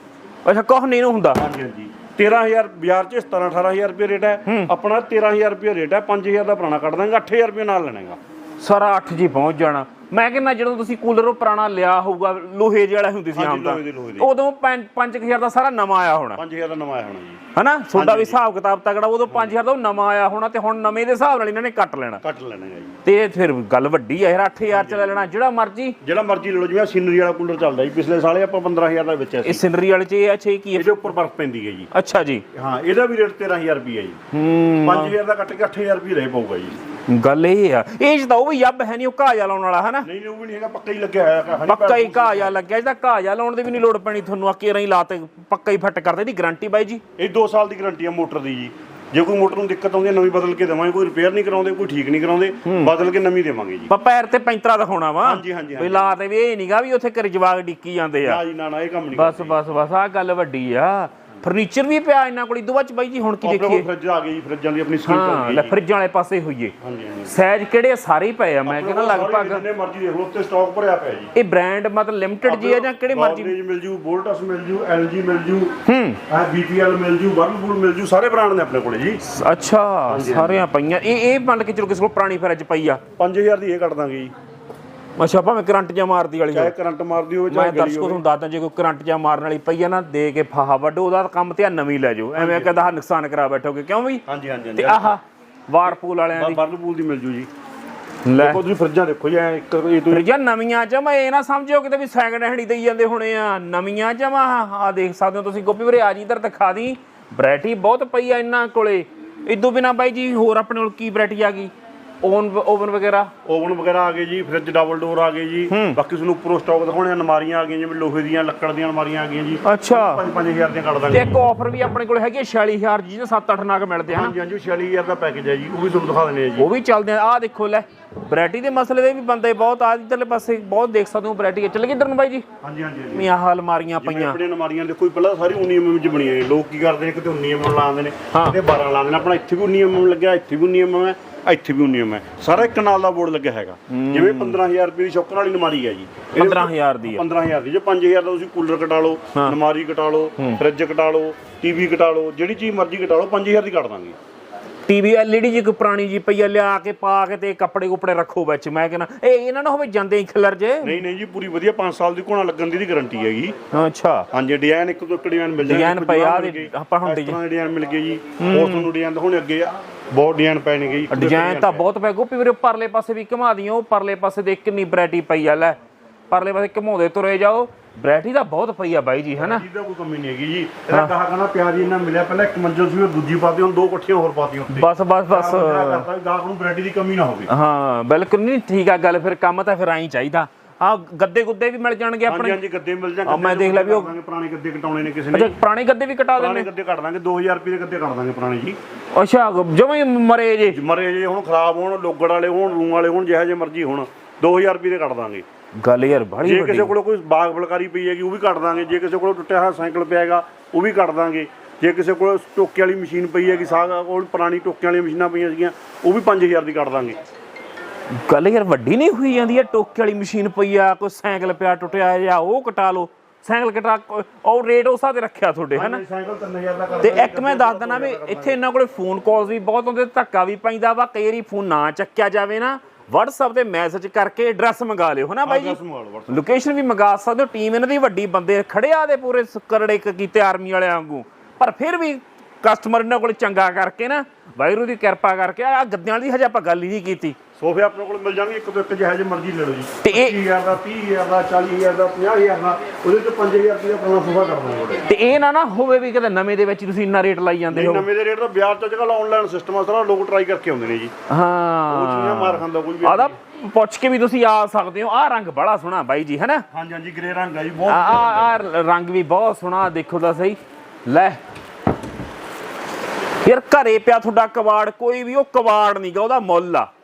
ਅੱਛਾ ਕੁਛ ਨਹੀਂ ਨੂੰ ਹੁੰਦਾ। ਹਾਂਜੀ ਹਾਂਜੀ। 13000 ਬਾਜ਼ਾਰ 'ਚ 17 18000 ਰੁਪਏ ਰੇਟ ਹੈ। ਆਪਣਾ 13000 ਰੁਪਏ ਰੇਟ ਹੈ 5000 ਦਾ ਪੁਰਾਣਾ ਕੱਢ ਦਾਂਗੇ 8000 ਰੁਪਏ ਨਾਲ ਲੈਣਾਗਾ ਸਾਰਾ 8 ਜੀ ਪਹੁੰਚ ਜਾਣਾ। ਮੈਂ ਕਹਿੰਦਾ ਜਦੋਂ ਤੁਸੀਂ ਕੂਲਰ ਉਹ ਪੁਰਾਣਾ ਲਿਆ ਹੋਊਗਾ ਲੋਹੇ ਜਿਹੇ ਵਾਲਾ ਹੁੰਦੀ ਸੀ ਆਮ ਤਾਂ। ਉਦੋਂ 5000 ਦਾ ਸਾਰਾ ਨਵਾਂ ਆਇਆ ਹੋਣਾ। 5000 ਦਾ ਨਵਾਂ ਆਇਆ ਹੋਣਾ ਜੀ। ਹਨਾ? ਤੁਹਾਡਾ ਵੀ ਹਿਸਾਬ ਕਿਤਾਬ ਤਗੜਾ ਉਦੋਂ 5000 ਦਾ ਉਹ ਨਵਾਂ ਆਇਆ ਹੋਣਾ ਤੇ ਹੁਣ ਨਵੇਂ ਦੇ ਹਿਸਾਬ ਨਾਲ ਇਹਨਾਂ ਨੇ ਕੱਟ ਲੈਣਾ। ਕੱਟ ਲੈਣਾਗਾ ਜੀ। ਤੇ ਇਹ ਫਿਰ ਗੱਲ ਵੱਡੀ ਆ ਯਾਰ 8000 ਚ ਲੈ ਲੈਣਾ ਜਿਹੜਾ ਮਰਜ਼ੀ। ਜਿਹੜਾ ਮਰਜ਼ੀ ਲੈ ਲਓ ਜਿਵੇਂ ਸਿਨਰੀ ਵਾਲਾ ਕੂਲਰ ਚੱਲਦਾ ਜੀ ਪਿਛਲੇ ਸਾਲੇ ਆਪਾਂ 15000 ਦਾ ਵੇਚਿਆ ਇਹ ਸੀ। ਸਿਨਰੀ ਵਾਲੇ ਚ ਇਹ ਅੱਛਾ ਇਹ ਕੀ ਹੈ ਇਹਦੇ ਉੱਪਰ ਬਰਫ਼ ਪੈਂਦੀ ਹੈ ਜੀ। ਅੱਛਾ ਜੀ। ਹਾਂ ਇਹਦਾ ਵੀ ਰੇਟ 13000 ਰੁਪਏ ਜੀ। ਹੂੰ। 5000 ਦਾ ਕੱਟ ਕੇ 8000 ਰੁਪਏ ਰਹਿ ਪਊਗਾ ਜੀ। ਗੱਲ ਇਹ ਆ। ਇਹ ਤਾਂ ਉਹ ਵੀ ਯੱਬ ਹੈ ਨਹੀਂ ਉਹ ਘਾਹ ਲਾਉਣ ਵਾਲਾ ਹਨਾ? ਨਹੀਂ ਨਹੀਂ ਉਹ ਵੀ ਨਹੀਂ ਹੈਗਾ ਪੱਕਾ ਹੀ ਲੱਗਿਆ ਹੋਇਆ ਹੈਗਾ, ਹਨੀ ਪੱਕਾ ਹੀ ਘਾਹ ਲੱਗਿਆ ਜਿਹਦਾ ਘਾਹ ਲਾਉਣ ਦੀ ਵੀ ਨਹੀਂ ਲੋੜ ਪੈਣੀ ਤੁਹਾਨੂੰ ਆ ਕੇਰਾਂ ਹੀ ਲਾਤੇ ਪੱਕਾ ਹੀ ਫਿੱਟ ਕਰਦੇ ਦੀ ਗਾਰੰਟੀ ਬਾਈ ਜੀ। ਇਹ 2 ਸਾਲ ਦੀ ਗਾਰੰਟੀ ਹੈ ਮੋਟਰ ਦੀ ਜੀ। ਜੇ ਕੋਈ ਮੋਟਰ ਨੂੰ ਦਿੱਕਤ ਆਉਂਦੀ ਹੈ ਨਵੀਂ ਬਦਲ ਕੇ ਦੇਵਾਂਗੇ ਕੋਈ ਰਿਪੇਅਰ ਨਹੀਂ ਕਰਾਉਂਦੇ ਕੋਈ ਠੀਕ ਨਹੀਂ ਕਰਾਉਂਦੇ ਬਦਲ ਕੇ ਨਵੀਂ ਦੇਵਾਂਗੇ ਜੀ। ਪਰ ਪੈਰ ਤੇ ਪੈਂਤਰਾ ਦਿਖਾਉਣਾ ਵਾ। ਹਾਂਜੀ, ਹਾਂਜੀ, ਵੀ ਲਾ ਤੇ ਵੀ ਇਹ ਨਹੀਂਗਾ ਵੀ ਉੱਥੇ ਕਰ ਜਵਾਗ ਡਿੱਕੀ ਜਾਂਦੇ ਆ। ਨਾ ਜੀ ਨਾ ਨਾ ਇਹ ਕੰਮ ਨਹੀਂ ਬਸ ਬਸ ਬਸ ਆਹ ਗੱਲ ਵੱਡੀ ਆ। ਫਰਨੀਚਰ ਵੀ ਪਿਆ ਇਹਨਾਂ ਕੋਲ ਇਦੋਂ ਬਾਅਦ ਚ ਬਾਈ ਜੀ ਹੁਣ ਕੀ ਦੇਖੀਏ? ਫਰਿੱਜ ਆ ਗਈ ਫਰਿੱਜਾਂ ਦੀ ਆਪਣੀ ਸਕੀਮ ਚੱਲ ਹਾਂ ਲੈ ਫਰਿੱਜਾਂ ਵਾਲੇ ਪਾਸੇ ਹੋਈਏ। ਹਾਂਜੀ ਹਾਂਜੀ। ਸਾਈਜ਼ ਕਿਹੜੇ ਆ? ਸਾਰੇ ਹੀ ਪਏ ਆ। ਮੈਂ ਕਹਿੰਦਾ ਲਗਭਗ ਜਿੰਨੇ ਮਰਜ਼ੀ ਦੇਖ ਲਓ ਉੱਤੇ ਸਟਾਕ ਭਰਿਆ ਪਿਆ ਜੀ। ਇਹ ਬ੍ਰਾਂਡ ਮਤਲਬ ਲਿਮਟਿਡ ਜੀ ਆ ਜਾਂ ਕਿਹੜੇ ਮਰਜ਼ੀ? ਮਿਲ ਜੂ ਵੋਲਟਸ ਮਿਲ ਜੂ LG ਮਿਲ ਜੂ ਹੂੰ। ਆ BPL ਮਿਲ ਜੂ ਵਰਲਪੂਲ ਮਿਲ ਜੂ ਸਾਰੇ ਬ੍ਰਾਂਡ ਨੇ ਆਪਣੇ ਕੋਲੇ ਜੀ। ਅੱਛਾ ਸਾਰੀਆਂ ਪਈਆਂ। ਇਹ ਇਹ ਮੰਨ ਕੇ ਚਲੋ ਕਿਸੇ ਕੋਲ ਪੁਰਾਣੀ ਫਰਿੱਜ ਪਈ ਆ। 5000 ਦੀ ਇਹ ਕੱਢ ਦਾਂਗੇ ਜੀ। ਅੱਛਾ ਭਾਵੇਂ ਕਰੰਟ ਜਾਂ ਮਾਰਦੀ ਵਾਲੀ ਚਾਹੇ ਕਰੰਟ ਮਾਰਦੀ ਹੋਵੇ ਮੈਂ ਚਾਹੇ ਗਲੀ ਦਰਸ਼ਕੋ ਹੋਵੇ। ਤੁਹਾਨੂੰ ਦੱਸਦਾ ਜੇ ਕੋਈ ਕਰੰਟ ਜਾਂ ਮਾਰਨ ਵਾਲੀ ਪਈ ਆ ਨਾ ਦੇ ਕੇ ਫਾਹਾ ਵੱਡੋ ਉਹਦਾ ਕੰਮ ਤੇ ਆ ਨਵੀਂ ਲੈ ਜਾਓ। ਐਵੇਂ ਕਹਿੰਦਾ ਆਹ ਨੁਕਸਾਨ ਕਰਾ ਬੈਠੋਗੇ ਕਿਉਂ ਵੀ ਹਾਂਜੀ ਹਾਂਜੀ ਤੇ ਹਾਂਜੀ ਆਹ ਵਾਰਪੂਲ ਵਾਲਿਆਂ ਦੀ। ਵਰਲਪੂਲ ਦੀ ਮਿਲ ਜੂ ਜੀ। ਲੈ। ਦੇਖੋ ਤੁਸੀਂ ਫਰਿੱਜਾਂ ਦੇਖੋ ਜੀ ਐਂ ਇੱਕ ਇਹ ਤੋਂ ਫਰਿੱਜਾਂ ਨਵੀਆਂ ਚ ਮੈਂ ਇਹ ਨਾ ਸਮਝਿਓ ਕਿਤੇ ਵੀ ਸੈਕਿੰਡ ਹੈਂਡ ਹੀ ਦੇਈ ਜਾਂਦੇ ਹੋਣੇ ਆ। ਨਵੀਆਂ ਚ ਆ ਦੇਖ ਸਕਦੇ ਹੋ ਤੁਸੀਂ ਗੋਪੀ ਵੀਰੇ ਆ ਜੀ ਇਧਰ ਦਿਖਾ ਦੀ। ਵੈਰਾਈਟੀ ਬਹੁਤ ਪਈ ਆ ਇਹਨਾਂ ਕੋਲੇ। ਇਦੋਂ ਬਿਨਾ ਬਾਈ ਜੀ ਹੋਰ ਆਪਣੇ ਕੋਲ ਕੀ ਵੈਰਾਈਟੀ ਆ ਗਈ? ਓਵਨ ਓਵਨ ਵਗੈਰਾ? ਓਵਨ ਵਗੈਰਾ ਆ ਗਏ ਜੀ ਫ੍ਰਿਜ ਡਬਲ ਡੋਰ ਆ ਗਏ ਜੀ। ਬਾਕੀ ਤੁਹਾਨੂੰ ਉੱਪਰੋਂ ਸਟਾਕ ਦਿਖਾਉਣੇ ਅਲਮਾਰੀਆਂ ਆ ਗਈਆਂ ਜਿਵੇਂ ਲੋਹੇ ਦੀਆਂ ਲੱਕੜ ਦੀਆਂ ਅਲਮਾਰੀਆਂ ਆ ਗਈਆਂ ਜੀ। ਅੱਛਾ। 5-5000 ਦੀਆਂ ਕੱਢ ਤੇ ਦਾਂਗੇ ਇੱਕ ਆਫਰ ਵੀ ਆਪਣੇ ਕੋਲ ਹੈਗੀ 46000 ਜੀ ਦੇ 7-8 ਨਾਗ ਮਿਲਦੇ ਹਨ? ਹਾਂਜੀ ਹਾਂਜੀ 46000 ਦਾ ਪੈਕੇਜ ਹੈ ਜੀ ਉਹ ਵੀ ਤੁਹਾਨੂੰ ਦਿਖਾ ਦਿੰਦੇ ਆ ਜੀ। ਉਹ ਵੀ ਚੱਲਦੇ ਆ। ਆਹ ਦੇਖੋ ਲੈ। ਵੈਰਾਈਟੀ ਦੇ ਮਸਲੇ ਦੇ ਵੀ ਬੰਦੇ ਬਹੁਤ ਆ ਇਧਰਲੇ ਪਾਸੇ ਬਹੁਤ ਦੇਖ ਸਕਦੇ ਹੋ ਵੈਰਾਈਟੀ ਚੱਲ ਗਈ ਇਧਰ ਨੂੰ ਬਾਈ ਜੀ। ਹਾਂਜੀ ਹਾਂਜੀ ਹਾਂਜੀ। ਮੀਆਂ ਹਾਲ ਮਾਰੀਆਂ ਜਿਵੇਂ ਪਈਆਂ। ਆਪਣੇ ਅਲਮਾਰੀਆਂ ਦੇਖੋ ਜੀ, ਪਹਿਲਾਂ ਸਾਰੀ 19 ਚ ਬਣੀਆਂ ਨੇ ਲੋਕ ਕੀ ਕਰਦੇ ਨੇ ਕਿਤੇ 19 ਲਾਉਂਦੇ ਨੇ ਹਾਂ। ਕਿਤੇ 12 ਲਾਉਂਦੇ ਨੇ। ਆਪਣਾ ਇੱਥੇ ਵੀ 19 mm ਲੱਗਿਆ ਇੱਥੇ ਵੀ 19 mm ਹੈ ਇੱਥੇ ਵੀ 19 ਹੈ। ਸਾਰਾ ਇੱਕ ਨਾਲ ਦਾ ਬੋਰਡ ਲੱਗਿਆ ਹੈਗਾ। ਜਿਵੇਂ 15000 ਰੁਪਏ ਦੀ ਸ਼ੌਕਰ ਵਾਲੀ ਅਲਮਾਰੀ ਹੈ ਜੀ। ਇਹਦੇ ਵਿੱਚ 15000 ਦੀ ਆ 15000 ਦੀ। ਜੇ 5000 ਦਾ ਤੁਸੀਂ ਕੂਲਰ ਕਟਾ ਲਓ ਅਲਮਾਰੀ ਕਟਾ ਲਓ ਫ੍ਰਿਜ ਕਟਾ ਲਓ ਟੀਵੀ ਕਟਾ ਲਓ ਜਿਹੜੀ ਚੀਜ਼ ਮਰਜ਼ੀ ਕਟਾ ਲਓ 5000 ਦੀ ਕੱਟ ਦਾਂਗੇ। ਟੀਵੀ ਐਲਈਡੀ ਜੀ ਕੋਈ ਪੁਰਾਣੀ ਜੀ ਪਈ ਆ ਲਿਆ ਕੇ ਪਾ ਕੇ ਤੇ ਕੱਪੜੇ ਕੁਪੜੇ ਰੱਖੋ ਵਿੱਚ। ਮੈਂ ਕਹਿੰਦਾ ਇਹ ਇਹਨਾਂ ਨੂੰ ਹੋਵੇ ਜਾਂਦੇ ਹੀ ਖਿਲਰ ਜੇ। ਨਹੀਂ ਨਹੀਂ ਜੀ ਪੂਰੀ ਵਧੀਆ 5 ਸਾਲ ਦੀ ਘੋਣਾ ਲੱਗਣ ਦੀ ਦੀ ਗਾਰੰਟੀ ਹੈਗੀ। ਅੱਛਾ। ਹਾਂਜੀ ਡਿਜ਼ਾਈਨ ਇੱਕ ਤੋਂ ਇੱਕ ਡਿਜ਼ਾਈਨ ਮਿਲ Design ਇੱਕ ਪਏ ਆ ਦੇ- ਆਪਾਂ ਹੁਣ ਦੇ ਡਿਜ਼ਾਈਨ ਮਿਲ ਗਏ ਜੀ। ਹੋਰ ਤੁਹਾਨੂੰ ਡਿਜ਼ਾਈਨ ਦਿਖਾਉਣੇ ਅੱਗੇ ਆ। ਬਹੁਤ ਡਿਜ਼ਾਈਨ ਪਏ ਨੇਗੇ ਜੀ ਡਿਜ਼ਾਈਨ ਤਾਂ ਬਹੁਤ ਪੈ ਗੋਪੀ ਵੀਰੇ ਪਰਲੇ ਪਾਸੇ ਵੀ ਘੁਮਾ ਦਿਓ ਪਰਲੇ ਪਾਸੇ ਦੇਖ ਕਿੰਨੀ ਵੈਰਾਈਟੀ ਪਈ ਆ ਲੈ। ਪਰਲੇ ਪਾਸੇ ਘੁਮਾਉਂਦੇ ਤੁਰੇ ਜਾਓ। ਵੈਰਾਈਟੀ ਤਾਂ ਬਹੁਤ ਪਈ ਆ ਬਾਈ ਜੀ ਹੈਨਾ? ਚੀਜ਼ ਦਾ ਕੋਈ ਕਮੀ ਨਹੀਂ ਹੈਗੀ ਜੀ। ਇਹਦਾ ਕਹਾ ਕਹਿੰਦਾ ਪਿਆਰ ਜੀ ਇਹਨਾਂ ਮਿਲਿਆ ਪਹਿਲਾਂ ਇੱਕ ਮੰਜ਼ਲ ਸੀ ਉਹ ਦੂਜੀ ਪਾਤੀ ਹੁਣ ਦੋ ਕੋਠੀਆਂ ਹੋਰ ਪਾਤੀਆਂ ਉੱਤੇ। ਬਸ ਬਸ ਬਸ। ਗਾਹਕ ਨੂੰ ਵੈਰਾਈਟੀ ਦੀ ਕਮੀ ਨਾ ਹੋਵੇ। ਹਾਂ ਬਿਲਕੁਲ ਨਹੀਂ ਠੀਕ ਆ ਗੱਲ ਫਿਰ ਕੰਮ ਤਾਂ ਫਿਰ ਆਈ ਚਾਹੀਦਾ। ਆ ਗੱਦੇ ਗੁੱਦੇ ਵੀ ਮਿਲ ਜਾਣਗੇ ਆਪਣੇ? ਹਾਂਜੀ ਗੱਦੇ ਮਿਲ ਜਾਣ ਆ, ਮੈਂ ਦੇਖ ਲਿਆ ਵੀ ਉਹ- ਪੁਰਾਣੇ ਗੱਦੇ ਕਟਾਉਣੇ ਨੇ ਕਿਸੇ ਨੇ। ਅੱਛਾ ਪੁਰਾਣੇ ਗੱਦੇ ਵੀ ਕਟਾ ਪੁਰਾਣੇ ਦਿੰਦੇ? ਗੱਦੇ ਕੱਟ ਦਾਂਗੇ 2000 ਰੁਪਏ ਦੇ ਗੱਦੇ ਕੱਟ ਦਾਂਗੇ ਪੁਰਾਣੇ ਜੀ। ਅੱਛਾ ਜਮੇ ਮਰੇ ਜੇ। ਮਰੇ ਜੇ ਹੁਣ ਖਰਾਬ ਹੋਣ ਲੋਗੜ ਵਾਲੇ ਹੋਣ ਰੂਮ ਵਾਲੇ ਹੋਣ ਜਿਹੋ ਜਿਹੇ ਮਰਜ਼ੀ ਹੋਣ 2000 ਰੁਪਏ ਦੇ ਕੱਟ ਦਾਂਗੇ। ਗੱਲ ਯਾਰ ਬੜੀ ਜੇ ਕਿਸੇ ਕੋਲ ਕੋਈ ਬਾਗ ਬਲਕਾਰੀ ਪਈ ਹੈਗੀ ਉਹ ਵੀ ਕੱਟ ਦਾਂਗੇ। ਜੇ ਕਿਸੇ ਕੋਲ ਟੁੱਟਿਆ ਹੋਇਆ ਸਾਈਕਲ ਪਿਆ ਹੈਗਾ ਉਹ ਵੀ ਕੱਟ ਦਾਂਗੇ। ਜੇ ਕਿਸੇ ਕੋਲ ਟੋਕੇ ਵਾਲੀ ਮਸ਼ੀਨ ਪਈ ਹੈਗੀ ਸਾਗ ਕੋਲ ਪੁਰਾਣੀ ਟੋਕੇ ਵਾਲੀਆਂ ਮਸ਼ੀਨਾਂ ਪਈਆਂ ਸੀਗੀਆਂ ਉਹ ਵੀ 5000 ਦੀ ਕੱਟ ਦਾਂਗੇ। ਗੱਲ ਯਾਰ ਵੱਡੀ ਨਹੀਂ ਹੋਈ ਜਾਂਦੀ ਆ ਟੋਕੇ ਵਾਲੀ ਮਸ਼ੀਨ ਪਈ ਆ ਕੋਈ ਸਾਈਕਲ ਪਿਆ ਟੁੱਟਿਆ ਜਾਂ ਉਹ ਕਟਾ ਲਓ। ਸਾਈਕਲ ਕਟਾ ਉਹ ਰੇਟ ਉਸ ਤੇ ਰੱਖਿਆ ਤੁਹਾਡੇ ਹਨਾ? ਸਾਈਕਲ 3000 ਦਾ ਕਰ ਤੇ ਇੱਕ ਮੈਂ ਦੱਸ ਦਿੰਦਾ ਵੀ ਇੱਥੇ ਇਹਨਾਂ ਕੋਲੇ ਫੋਨ ਕਾਲਸ ਵੀ ਬਹੁਤ ਆਉਂਦੇ ਧੱਕਾ ਵੀ ਪੈਂਦਾ ਵਾ ਕਈ ਵਾਰੀ ਫੋਨ ਨਾ ਚੱਕਿਆ ਜਾਵੇ ਨਾ WhatsApp ਤੇ ਮੈਸੇਜ ਕਰਕੇ ਐਡਰੈਸ ਮੰਗਾ ਲਿਓ ਹਨਾ ਬਾਈ ਜੀ? ਲੋਕੇਸ਼ਨ ਵੀ ਮੰਗਾ ਸਕਦੇ ਹੋ ਟੀਮ ਇਹਨਾਂ ਦੀ ਵੱਡੀ ਬੰਦੇ ਖੜਿਆ ਦੇ ਪੂਰੇ ਕਰੜੇ ਕੀਤੇ ਆਰਮੀ ਵਾਲਿਆਂ ਵਾਂਗੂ। ਪਰ ਫਿਰ ਵੀ ਕਸਟਮਰ ਇਹਨਾਂ ਕੋਲ ਚੰਗਾ ਕਰਕੇ ਨਾ ਵਾਹਿਗੁਰੂ ਦੀ ਕਿਰਪਾ ਕਰਕੇ ਆ ਗੱਦਿਆਂ ਦੀ ਹਜੇ ਆਪਾਂ ਗੱਲ ਹੀ ਨਹੀਂ ਕੀਤੀ। ਸੋਫੇ ਆਪਣੇ ਕੋਲ ਮਿਲ ਜਾਣਗੇ ਇੱਕ ਤੋਂ ਇੱਕ ਜਿਹੋ ਜਿਹੇ ਮਰਜ਼ੀ ਲੈ ਲਓ ਜੀ। ਤੇ ਇਹ 20000 ਦਾ 30000 ਦਾ 40000 ਦਾ 50000 ਦਾ ਉਹਦੇ ਚ 5000 ਰੁਪਏ ਦਾ ਪੁਰਾਣਾ ਸੋਫਾ ਕਰ ਦਾਂਗੇ ਤੇ ਇਹ ਨਾ ਨਾ ਹੋਵੇ ਵੀ ਕਿਤੇ ਨਵੇਂ ਦੇ ਵਿੱਚ ਤੁਸੀਂ ਇੰਨਾ ਰੇਟ ਲਾਈ ਜਾਂਦੇ ਹੋ। ਨਵੇਂ ਦੇ ਰੇਟ ਦਾ ਵਿਆਜ ਤੋਂ ਅੱਜਕੱਲ ਆਨਲਾਈਨ ਸਿਸਟਮ ਆ ਸਾਰਾ ਲੋਕ ਟਰਾਈ ਕਰਕੇ ਆਉਂਦੇ ਨੇ ਜੀ। ਉਹ ਹਾਂ ਚੀਜ਼ਾਂ ਮਾਰ ਖਾਂਦਾ ਕੋਈ ਵੀ ਆਦਾ ਪੁੱਛ ਕੇ ਵੀ ਤੁਸੀਂ ਆ ਸਕਦੇ ਹੋ। ਆ ਰੰਗ ਬੜਾ ਸੋਹਣਾ ਬਾਈ ਜੀ ਹੈਨਾ? ਹਾਂਜੀ ਹਾਂਜੀ ਗ੍ਰੇ ਰੰਗ ਆ ਜੀ ਬਹੁਤ ਆ। ਆ ਰੰਗ ਵੀ ਬਹੁਤ ਸੋਹਣਾ ਦੇਖੋ ਤਾਂ ਸਹੀ। ਲੈ। ਯਾਰ ਘਰੇ ਪਿਆ ਤੁਹਾਡਾ ਕਬਾੜ ਕੋਈ ਵੀ ਉਹ ਕਬਾੜ ਨਹੀਂਗਾ ਉਹਦਾ ਮੁੱਲ ਆ। ਉਹ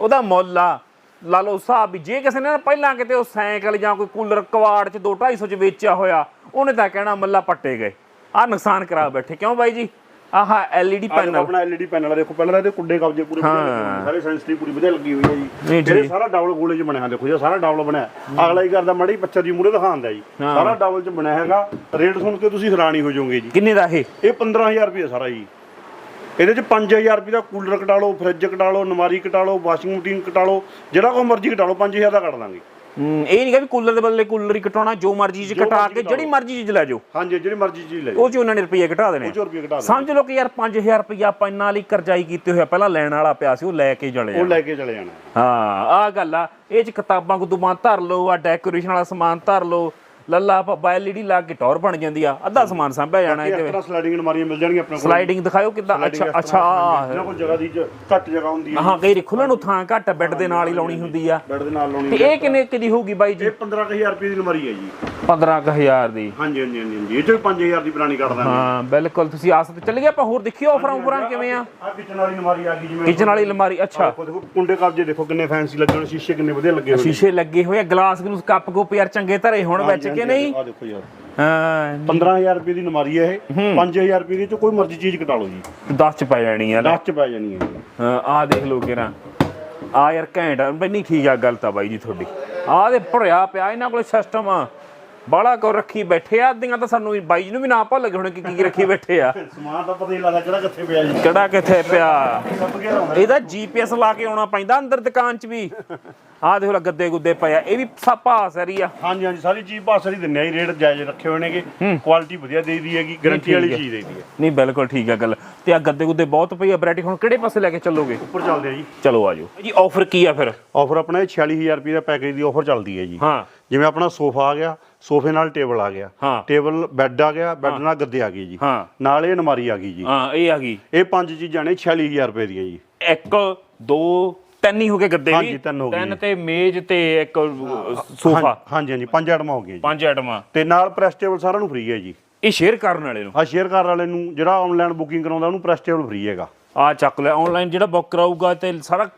ਉਹਦਾ ਮੁੱਲ ਆ। ਲਾ ਲਓ ਵੀ ਜੇ ਕਿਸੇ ਨੇ ਨਾ ਪਹਿਲਾਂ ਕਿਤੇ ਉਹ ਸਾਈਕਲ ਜਾਂ ਕੋਈ ਕੂਲਰ ਕਵਾੜ ਚ 2 250 ਚ ਵੇਚਿਆ ਹੋਇਆ ਉਹਨੇ ਤਾਂ ਕਹਿਣਾ ਮੱਲਾ ਪੱਟੇ ਗਏ। ਆ ਨੁਕਸਾਨ ਕਰਾ ਬੈਠੇ। ਕਿਉਂ ਬਾਈ ਜੀ? ਆਹ ਐਲਈਡੀ ਪੈਨਲ ਆਪਣਾ LED ਪੈਨਲ ਦੇਖੋ ਪਹਿਲਾਂ ਇਹਦੇ ਕੁੱਡੇ ਕਬਜੇ ਪੂਰੇ ਸਾਰੇ ਸੈਂਸਿਟਿਵ ਪੂਰੀ ਵਧੀਆ ਲੱਗੀ ਹੋਈ ਹੈ ਜੀ। ਠੀਕ ਸਾਰਾ ਡਬਲ ਗੋਲੇ ਚ ਬਣਿਆ ਦੇਖੋ ਜੀ ਸਾਰਾ ਡਬਲ ਬਣਿਆ। ਅਗਲਾ ਹੀ ਕਰਦਾ ਮੜੀ ਬੱਚਾ ਜੀ ਮੂਰੇ ਦਿਖਾਉਂਦਾ ਜੀ। ਸਾਰਾ ਡਬਲ ਚ ਬਣਿਆ ਹੈਗਾ। ਰੇਟ ਸੁਣ ਕੇ ਤੁਸੀਂ ਹੈਰਾਨੀ ਹੋ ਜਾਓਗੇ ਜੀ। ਕਿੰਨੇ ਦਾ ਇਹ? ਇਹ 15000 ਰੁਪਏ ਸਾਰਾ ਜੀ। ਇਹਦੇ ਚ 5000 ਰੁਪਏ ਦਾ ਕੂਲਰ ਕਟਾ ਲਓ ਫ੍ਰਿਜ ਕਟਾ ਲਓ ਨਮਾਰੀ ਕਟਾ ਲਓ ਵਾਸ਼ਿੰਗ ਮਸ਼ੀਨ ਕਟਾ ਲਓ ਜਿਹੜਾ ਕੋ ਮਰਜ਼ੀ ਕਟਾ ਲਓ 5000 ਦਾ ਕੱਟ ਦਾਂਗੇ। ਹਮ, ਇਹ ਨਹੀਂ ਕਿ ਕੂਲਰ ਦੇ ਬਦਲੇ ਕੂਲਰ ਹੀ ਕਟਾਉਣਾ ਜੋ ਮਰਜ਼ੀ ਚ ਜੋ ਕਟਾ ਮਰਜ਼ੀ ਕੇ ਕਟਾਓ। ਜਿਹੜੀ ਮਰਜ਼ੀ ਚੀਜ਼ ਲੈ ਜਾਓ। ਹਾਂਜੀ ਜਿਹੜੀ ਮਰਜ਼ੀ ਚੀਜ਼ ਲੈ ਜਾਓ। ਉਹ ਚ ਉਹਨਾਂ ਨੇ ਰੁਪਏ ਘਟਾ ਦੇਣੇ ਉਹ ਚੋਂ ਰੁਪਏ ਕਟਾ ਦਿਓ ਸਮਝ ਲਓ ਕਿ ਯਾਰ 5000 ਰੁਪਇਆ ਆਪਾਂ ਇੰਨਾ ਲਈ ਕਰਜ਼ਾਈ ਕੀਤੇ ਹੋਇਆ ਪਹਿਲਾਂ ਲੈਣ ਵਾਲਾ ਪਿਆ ਸੀ ਉਹ ਲੈ ਕੇ ਜਲੇ ਉਹ ਲੈ ਕੇ ਚਲੇ ਜਾਣਾ। ਹਾਂ ਆਹ ਗੱਲ ਆ। ਇਹ ਚ ਕਿਤਾਬਾਂ ਕੁਤੂਬਾਂ ਧਰ ਲਓ ਆ ਡੈਕੋਰੇਸ਼ਨ ਵਾਲਾ ਸਮਾਨ ਧਰ ਲਓ। ਲੱਲਾ ਪੱਬਾ ਐਲਈਡੀ ਲਾ ਕੇ ਟੌਰ ਬਣ ਜਾਂਦੀ ਆ। ਅੱਧਾ ਸਮਾਨ ਸਾਂਭਿਆ ਜਾਣਾ ਇਹਦੇ ਵਿੱਚ ਤਰ੍ਹਾਂ ਸਲਾਈਡਿੰਗ ਅਲਮਾਰੀਆਂ ਮਿਲ ਜਾਣਗੀਆਂ ਆਪਣੇ ਕੋਲ। ਸਲਾਈਡਿੰਗ ਦਿਖਾਓ ਕਿੱਦਾਂ। ਅੱਛਾ ਅੱਛਾ। ਜਿਹਨਾਂ ਕੋਲ ਜਗ੍ਹਾ ਦੀ ਘੱਟ ਜਗ੍ਹਾ ਹੁੰਦੀ ਹੈ ਹਾਂ ਕਈ ਖੁੱਲਣ ਨੂੰ ਥਾਂ ਘੱਟ ਬੈੱਡ ਦੇ ਨਾਲ ਹੀ ਲਾਉਣੀ ਹੁੰਦੀ ਆ। ਬੈੱਡ ਦੇ ਨਾਲ ਤੇ ਲਾਉਣੀ ਇਹ ਕਿੰਨੇ ਕਿਦੀ ਹੋਊਗੀ ਬਾਈ ਜੀ? ਇਹ 15000 ਰੁਪਏ ਦੀ ਅਲਮਾਰੀ ਹੈ ਜੀ। 15000 ਦੀ। ਹਾਂਜੀ ਹਾਂਜੀ ਹਾਂਜੀ। ਇਹ ਚ ਵੀ 5000 ਦੀ ਪੁਰਾਣੀ ਕੱਢ ਦਾਂਗੇ। ਹਾਂ ਬਿਲਕੁਲ। ਤੁਸੀਂ ਆਸ ਤੇ ਚੱਲ ਗਏ ਆਪਾਂ ਹੋਰ ਦੇਖਿਓ ਆਫਰਾਂ ਉਫਰਾਂ ਕਿਵੇਂ ਆ? ਆ ਕਿਚਨ ਵਾਲੀ ਨਮਾਰੀ ਆ ਗਈ ਜਿਵੇਂ ਕਿਚਨ ਵਾਲੀ ਅਲਮਾਰੀ ਅੱਛਾ। ਦੇਖੋ ਕੁੰਡੇ ਕਬਜੇ ਦੇਖੋ ਕਿੰਨੇ ਫੈਂਸੀ ਲੱਗੇ ਸ਼ੀਸ਼ੇ ਕਿੰਨੇ ਵਧੀਆ ਲੱਗੇ ਹੋਏ ਸ਼ੀਸ਼ੇ ਲੱਗੇ ਹੋਏ ਆ ਗਲਾਸ ਗਲੂਸ ਕੱਪ ਕੁੱਪ ਯਾਰ ਚੰਗੇ ਧਰੇ ਹੁਣ ਵਿੱਚ। ਕਿ ਨਹੀਂ? ਆ ਦੇਖੋ ਯਾਰ। ਹਾਂ 15000 ਰੁਪਏ ਦੀ ਨਮਾਰੀ ਹੈ ਇਹ 5000 ਰੁਪਏ ਦੀ ਚ ਕੋਈ ਮਰਜ਼ੀ ਚੀਜ਼ ਕਟਾ ਲਓ ਜੀ। 10 ਚ ਪੈ ਜਾਣੀ ਆ ਲੈ 10 ਚ ਪੈ ਜਾਣੀ ਹੈ ਜੀ। ਹਾਂ ਆਹ ਦੇਖ ਲਓ ਕਿਰਾ ਆ ਯਾਰ ਘੈਂਟ ਆ। ਬਈ ਨਹੀਂ ਠੀਕ ਆ ਗੱਲ ਤਾਂ ਬਾਈ ਜੀ ਤੁਹਾਡੀ। ਆਹ ਦੇ ਭਰਿਆ ਪਿਆ ਇਹਨਾਂ ਕੋਲ ਸਿਸਟਮ ਆ। ਬਾਲਾ ਕੋ ਰੱਖੀ ਬੈਠੇ ਆ ਅੱਧੀਆਂ ਤਾਂ ਸਾਨੂੰ ਵੀ- ਬਾਈ ਜੀ ਨੂੰ ਵੀ ਨਾ ਗਏ ਹੁਣ ਕੀ ਕੀ ਰੱਖੀ ਬੈਠੇ ਆ। ਸਮਾਨ ਤਾਂ ਪਤਾ ਹੀ ਲੱਗਦਾ ਕਿਹੜਾ ਕਿੱਥੇ ਪਿਆ ਜੀ। ਕਿਹੜਾ ਕਿੱਥੇ ਪਿਆ। ਇਹਦਾ ਜੀਪੀਐਸ ਲਾ ਕੇ ਆਉਣਾ ਪੈਂਦਾ ਅੰਦਰ ਦੁਕਾਨ 'ਚ ਵੀ। ਆਹ ਦੇਖੋ ਲਾ ਗੱਦੇ ਗੁੱਦੇ ਪਏ ਆ ਇਹ ਵੀ ਸਾਪਾ ਸਰੀ ਆ। ਹਾਂਜੀ ਹਾਂਜੀ ਸਾਰੀ ਚੀਜ਼ ਪਾਸਰੀ ਦਿੰਨੇ ਆ ਜੀ ਰੇਟ ਜਾਇਜ਼ ਰੱਖੇ ਹੋਏ ਨੇਗੇ ਕੁਆਲਿਟੀ ਵਧੀਆ ਦੇਈਦੀ ਹੈਗੀ ਗਾਰੰਟੀ ਵਾਲੀ ਚੀਜ਼ ਦੇਈਦੀ ਹੈ ਨਹੀਂ ਬਿਲਕੁਲ ਠੀਕ ਆ ਗੱਲ। ਤੇ ਆ ਗੱਦੇ ਗੁੱਦੇ ਬਹੁਤ ਪਈ ਆ ਵੈਰਾਈਟੀ ਹੁਣ ਕਿਹੜੇ ਪਾਸੇ ਲੈ ਕੇ ਚੱਲੋਗੇ? ਉੱਪਰ ਚੱਲਦੇ ਆ ਜੀ। ਚਲੋ ਆਜੋ ਜੀ ਆਫਰ ਕੀ ਆ ਫਿਰ? ਆਫਰ ਆਪਣਾ ਇਹ 46000 ਰੁਪਏ ਦਾ ਪੈਕੇਜ ਦੀ ਆਫਰ ਚੱਲਦੀ ਹੈ ਜੀ। ਹਾਂ। ਜਿਵੇਂ ਆਪਣਾ ਸੋਫਾ ਆ ਗਿਆ ਸੋਫੇ ਨਾਲ ਟੇਬਲ ਆ ਗਿਆ। ਹਾਂ। ਟੇਬਲ ਬੈੱਡ ਆ ਗਿਆ ਬੈੱਡ ਨਾਲ ਗੱਦੇ ਆ ਗਏ ਜੀ। ਹਾਂ। ਨਾਲ ਇਹ ਅਲਮਾਰੀ ਆ ਗਈ ਜੀ। ਹਾਂ ਇਹ ਆ ਗਈ। ਇਹ ਪੰਜ ਚੀਜ਼ਾਂ ਨੇ 46000 ਰੁਪਏ ਦੀਆਂ ਜੀ। ਇੱਕ ਦੋ ਤਿੰਨ ਹੀ ਹੋ ਗਏ ਗੱਦੇ ਹਾਂਜੀ, ਵੀ ਤਿੰਨ ਹੋ ਗਏ ਤਿੰਨ ਤੇ ਮੇਜ਼ ਤੇ ਇੱਕ ਸੋਫਾ। ਹਾਂਜੀ ਹਾਂਜੀ ਪੰਜ ਆਈਟਮਾਂ ਹੋ ਗਈਆਂ ਜੀ। ਪੰਜ ਆਈਟਮਾਂ ਤੇ ਨਾਲ ਪ੍ਰੈਸ ਟੇਬਲ ਸਾਰਿਆਂ ਨੂੰ ਫ੍ਰੀ ਹੈ ਜੀ। ਇਹ ਸ਼ੇਅਰ ਕਰਨ ਵਾਲੇ ਨੂੰ? ਆ ਸ਼ੇਅਰ ਕਰਨ ਵਾਲੇ ਨੂੰ ਜਿਹੜਾ ਆਨਲਾਈਨ ਬੁਕਿੰਗ ਕਰਾਉਂਦਾ ਉਹਨੂੰ ਪ੍ਰੈਸ ਟੇਬਲ ਫ੍ਰੀ ਹੈਗਾ। ਆ ਚੱਕ ਲੈ ਆਨਲਾਈਨ ਜਿਹੜਾ ਬੁੱਕ ਕਰਾਊਗਾ ਤੇ ਸਾਰਾ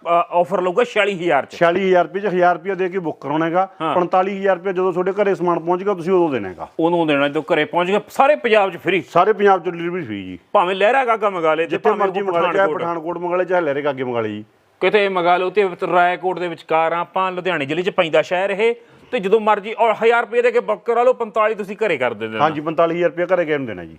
ਆਫਰ ਲਊਗਾ 46000 ਚ। 46000 ਰੁਪਏ ਚ 1000 ਰੁਪਏ ਦੇ ਕੇ ਬੁੱਕ ਕਰਾਉਣਾ ਹੈਗਾ। 45000 ਰੁਪਏ ਜਦੋਂ ਤੁਹਾਡੇ ਘਰੇ ਸਮਾਨ ਪਹੁੰਚੇਗਾ ਤੁਸੀਂ ਉਦੋਂ ਦੇਣਾ ਹੈਗਾ। ਉਹਨੂੰ ਦੇਣਾ ਜਦੋਂ ਘਰੇ ਪਹੁੰਚ ਗਿਆ ਸਾਰੇ ਪੰਜਾਬ ਚ ਫ੍ਰੀ ਸਾਰੇ ਪੰਜਾਬ ਚ ਡਿਲੀਵਰੀ ਫ੍ਰੀ ਜੀ। ਭਾਵੇਂ ਲਹਿਰਾ ਗਾਗਾ ਮੰਗਾ ਲੇ ਤੇ ਜਿੱਥੇ ਭਾਵੇਂ ਮਰਜ਼ੀ ਮੰਗਾ ਲਓ ਚਾਹੇ ਪਠਾਨਕੋਟ। ਪਠਾਨਕੋਟ ਮੰਗਾ ਲਓ ਚਾਹੇ ਲਹਿਰੇ ਕਾਗੇ ਮੰਗਾ ਲਓ ਜੀ। ਕਿਤੇ ਮੰਗਾ ਲਓ ਤੇ ਰਾਏਕੋਟ ਦੇ ਵਿਚਕਾਰ ਆਪਾਂ ਲੁਧਿਆਣੇ ਜ਼ਿਲ੍ਹੇ ਚ ਪੈਂਦਾ ਸ਼ਹਿਰ ਇਹ ਤੇ ਜਦੋਂ ਮਰਜ਼ੀ ਔਰ 1000 ਰੁਪਏ ਦੇ ਕੇ ਬੁੱਕ ਕਰਾ ਲਓ 45 ਤੁਸੀਂ ਘਰੇ ਕਰ ਦਿੰਦੇ ਹੋ। ਹਾਂਜੀ 45000 ਰੁਪਏ ਘਰੇ ਨੂੰ ਦੇਣਾ ਜੀ?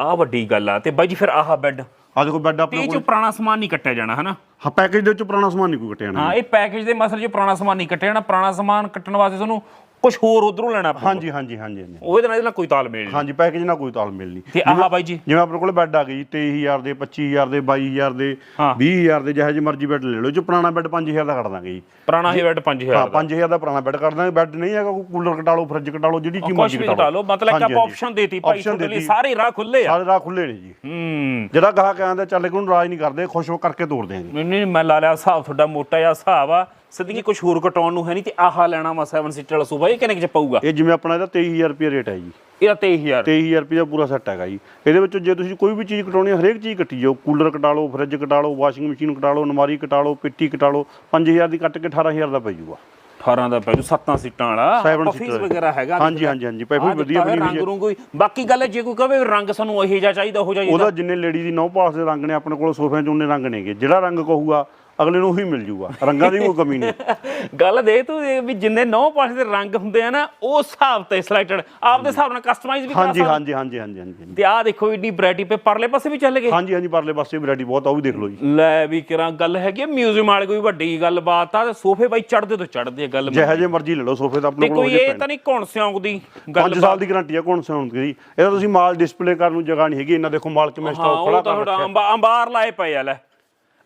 ਆ ਵੱਡੀ ਗੱਲ ਆ ਤੇ ਬਾਈ ਜੀ ਫਿਰ ਆਹ ਬੈੱਡ ਆ ਦੇਖੋ ਬੈੱਡ ਆਪਣੇ ਇਹ ਕੋਲ। ਚ ਪੁਰਾਣਾ ਸਮਾਨ ਨਹੀਂ ਕੱਟਿਆ ਜਾਣਾ ਹਨਾ? ਹਾਂ ਪੈਕੇਜ ਦੇ ਵਿੱਚ ਪੁਰਾਣਾ ਸਮਾਨ ਨਹੀਂ ਕੋਈ ਕੱਟਿਆ ਜਾਣਾ ਹਾਂ ਇਹ ਪੈਕੇਜ ਦੇ ਮਸਲੇ 'ਚ ਪੁਰਾਣਾ ਸਮਾਨ ਨਹੀਂ ਕੱਟਿਆ ਜਾਣਾ ਪੁਰਾਣਾ ਸਮਾਨ ਕੱਟਣ ਵਾਸਤੇ ਤੁਹਾਨੂੰ ਕੁਝ ਹੋਰ ਉਧਰੋਂ ਲੈਣਾ ਪਊ ਹਾਂਜੀ ਹਾਂਜੀ ਹਾਂਜੀ ਹਾਂਜੀ। ਉਹਦੇ ਨਾਲ ਇਹਦੇ ਨਾਲ ਕੋਈ ਤਾਲਮੇਲ ਨਹੀਂ। ਹਾਂਜੀ ਪੈਕੇਜ ਨਾਲ ਕੋਈ ਤਾਲਮੇਲ ਨਹੀਂ। ਤੇ ਆਹ ਬਾਈ ਜੀ। ਜਿਵੇਂ ਆਪਣੇ ਕੋਲ ਬੈੱਡ ਆ ਗਈ ਜੀ 23000 ਦੇ 25000 ਦੇ 22000 ਦੇ ਹਾਂ। 20000 ਦੇ ਜਿਹੇ ਜਿਹੇ ਮਰਜ਼ੀ ਬੈੱਡ ਲੈ ਲਓ। ਜੋ ਪੁਰਾਣਾ ਬੈੱਡ 5000 ਦਾ ਕੱਢ ਦਾਂਗੇ ਜੀ। ਪੁਰਾਣਾ ਹੀ ਬੈੱਡ 5000 ਹਾਂ ਦਾ। 5000 ਦਾ ਪੁਰਾਣਾ ਬੈੱਡ ਕੱਢ ਦਾਂਗੇ। ਬੈੱਡ ਨਹੀਂ ਹੈਗਾ ਕੋਈ ਕੂਲਰ ਕਟਾ ਲਓ ਫਰਿੱਜ ਕਟਾ ਲਓ ਜਿਹੜੀ ਚੀਜ਼ ਕੁਝ ਮਰਜ਼ੀ ਵੀ ਕਟਾ ਲਓ ਮਤਲਬ ਕਿ ਹਾਂਜੀ, ਆਪਾਂ ਹਾਂਜੀ। ਆਪਸ਼ਨ ਦੇਤੀ ਭਾਈ Option ਤੁਹਾਡੇ ਲਈ ਦੇਤੀ। ਸਾਰੇ ਰਾਹ ਖੁੱਲੇ ਆ। ਸਾਰੇ ਰਾਹ ਖੁੱਲੇ ਨੇ ਜੀ। ਹੂੰ। ਜਿਹੜਾ ਗਾਹਕ ਆਂਦਾ ਚੱਲ ਕੇ ਉਹਨੂੰ ਰਾਜ ਨਹੀਂ ਕਰਦੇ ਖੁਸ਼ ਹੋ ਕਰਕੇ ਤੋੜਦੇ ਆਂ ਜੀ ਨਹੀਂ ਨਹੀਂ ਮੈਂ ਲਾ ਲਿਆ ਹਿਸਾਬ ਤੁਹਾਡਾ ਮੋਟਾ ਜਿਹਾ ਹਿਸਾਬ ਆ। ਸਿੱਧੀ ਕੁਝ ਹੋਰ ਕਟਾਉਣ ਨੂੰ ਹੈ ਨਹੀਂ ਤੇ ਆਹ ਲੈਣਾ ਵਾ 7 ਸੀਟਰ ਵਾਲਾ ਸੂਬਾ ਇਹ ਕਿੰਨੇ ਕੁ ਚ ਪਊਗਾ? ਇਹ ਜਿਵੇਂ ਆਪਣਾ ਇਹਦਾ 23000 ਰੁਪਏ ਰੇਟ ਹੈ ਜੀ। ਇਹਦਾ 23000 23000 ਰੁਪਏ ਦਾ ਪੂਰਾ ਸੈੱਟ ਹੈਗਾ ਜੀ। ਇਹਦੇ ਵਿੱਚ ਜੇ ਤੁਸੀਂ ਕੋਈ ਵੀ ਚੀਜ਼ ਕਟਾਉਣੀ ਹੈ ਹਰੇਕ ਚੀਜ਼ ਕੱਟੀ ਜਾਓ। ਕੂਲਰ ਕਟਾ ਲਓ ਫਰਿੱਜ ਕਟਾ ਲਓ ਵਾਸ਼ਿੰਗ ਮਸ਼ੀਨ ਕਟਾ ਲਓ ਅਲਮਾਰੀ ਕਟਾ ਲਓ ਪੇਟੀ ਕਟਾ ਲਓ 5000 ਦੀ ਕੱਟ ਕੇ 18000 ਦਾ ਪੈ ਜਾਊਗਾ 18 ਦਾ ਪੈ ਜੂ 7 ਸੀਟਾਂ ਵਾਲਾ। ਆਫਿਸ। ਵਗੈਰਾ ਹੈਗਾ ਹਾਂਜੀ ਹਾਂਜੀ ਹਾਂਜੀ। ਆਹ ਵਧੀਆ ਬਣੀ ਹੋਈ ਹੈ ਰੂੰਗ ਵੀ ਬਾਕੀ ਗੱਲ ਹੈ ਜੇ ਕੋਈ ਕਹੇ ਰੰਗ ਸਾਨੂੰ ਇਹੋ ਜਿਹਾ ਚਾਹੀਦਾ ਉਹ ਜਿਹਾ ਉਹਦਾ ਜਿੰਨੇ ਲੇਡੀ ਦੀ ਨੌ ਪਾਸ ਦੇ ਰੰਗ ਨੇ ਆਪਣੇ ਕੋਲ ਸੋਫਿਆਂ 'ਚ ਉਹਨੇ ਰੰਗ ਨੇਗੇ। ਜਿਹੜਾ ਰੰਗ ਕਹੂਗਾ ਅਗਲੇ ਨੂੰ ਉਹੀ ਮਿਲ ਜਾਊਗਾ ਰੰਗਾਂ ਦੀ ਕੋਈ ਕਮੀ ਨਹੀਂ। ਗੱਲ ਦੇ ਤੂੰ ਵੀ ਜਿੰਨੇ ਨੌ ਪਾਸੇ ਦੇ ਰੰਗ ਹੁੰਦੇ ਆ ਨਾ ਉਹ ਹਿਸਾਬ ਤੇ ਸਿਲੈਕਟਡ ਆਪਦੇ ਹਿਸਾਬ ਨਾਲ ਕਸਟਮਾਈਜ਼ ਵੀ ਕਰ ਸਕਦੇ। ਹਾਂਜੀ ਹਾਂਜੀ ਹਾਂਜੀ ਹਾਂਜੀ ਤੇ ਆਹ ਦੇਖੋ ਏਡੀ ਵੈਰਾਈਟੀ ਪੇ ਪਰਲੇ ਪਾਸੇ ਵੀ ਚੱਲ ਗਏ। ਹਾਂਜੀ ਹਾਂਜੀ ਪਰਲੇ ਪਾਸੇ ਵੈਰਾਈਟੀ ਬਹੁਤ ਆ ਉਹ ਵੀ ਦੇਖ ਲਓ ਜੀ। ਲੈ ਵੀ ਕਿਰਾਂ ਗੱਲ ਹੈਗੀ ਮਿਊਜ਼ੀਅਮ ਵਾਲੇ ਕੋਈ ਵੱਡੀ ਗੱਲਬਾਤ ਆ ਤੇ ਸੋਫੇ ਬਾਈ ਚੜਦੇ ਤੋਂ ਚੜਦੇ ਆ ਗੱਲ ਜਿਹੇ ਜੇ ਮਰਜ਼ੀ ਲੈ ਲਓ ਸੋਫੇ ਤਾਂ ਆਪਣੇ ਤੇ ਕੋਲ ਕੋਈ ਇਹ ਤਾਂ ਨਹੀਂ ਕੌਣ ਸਿਉਂਕ ਦੀ ਗੱਲ 5 ਸਾਲ ਦੀ ਗਾਰੰਟੀ ਆ ਕੌਣ ਸਾਉਣ ਦੀ। ਇਹਦਾ ਤੁਸੀਂ ਮਾਲ ਡਿਸਪਲੇ ਕਰਨ ਨੂੰ ਜਗ੍ਹਾ ਨਹੀਂ ਹੈਗੀ ਇਹਨਾਂ ਦੇਖੋ ਮਾਲ ਕਿਵੇਂ ਹਾਂ ਸਟਾਕ ਉਹ ਖੜਾ ਤਾਂ ਕਰ ਰੱਖਿਆ। ਅੰਬਾ- ਅੰਬਾਰ ਲਾਏ ਪਏ ਆ ਲੈ।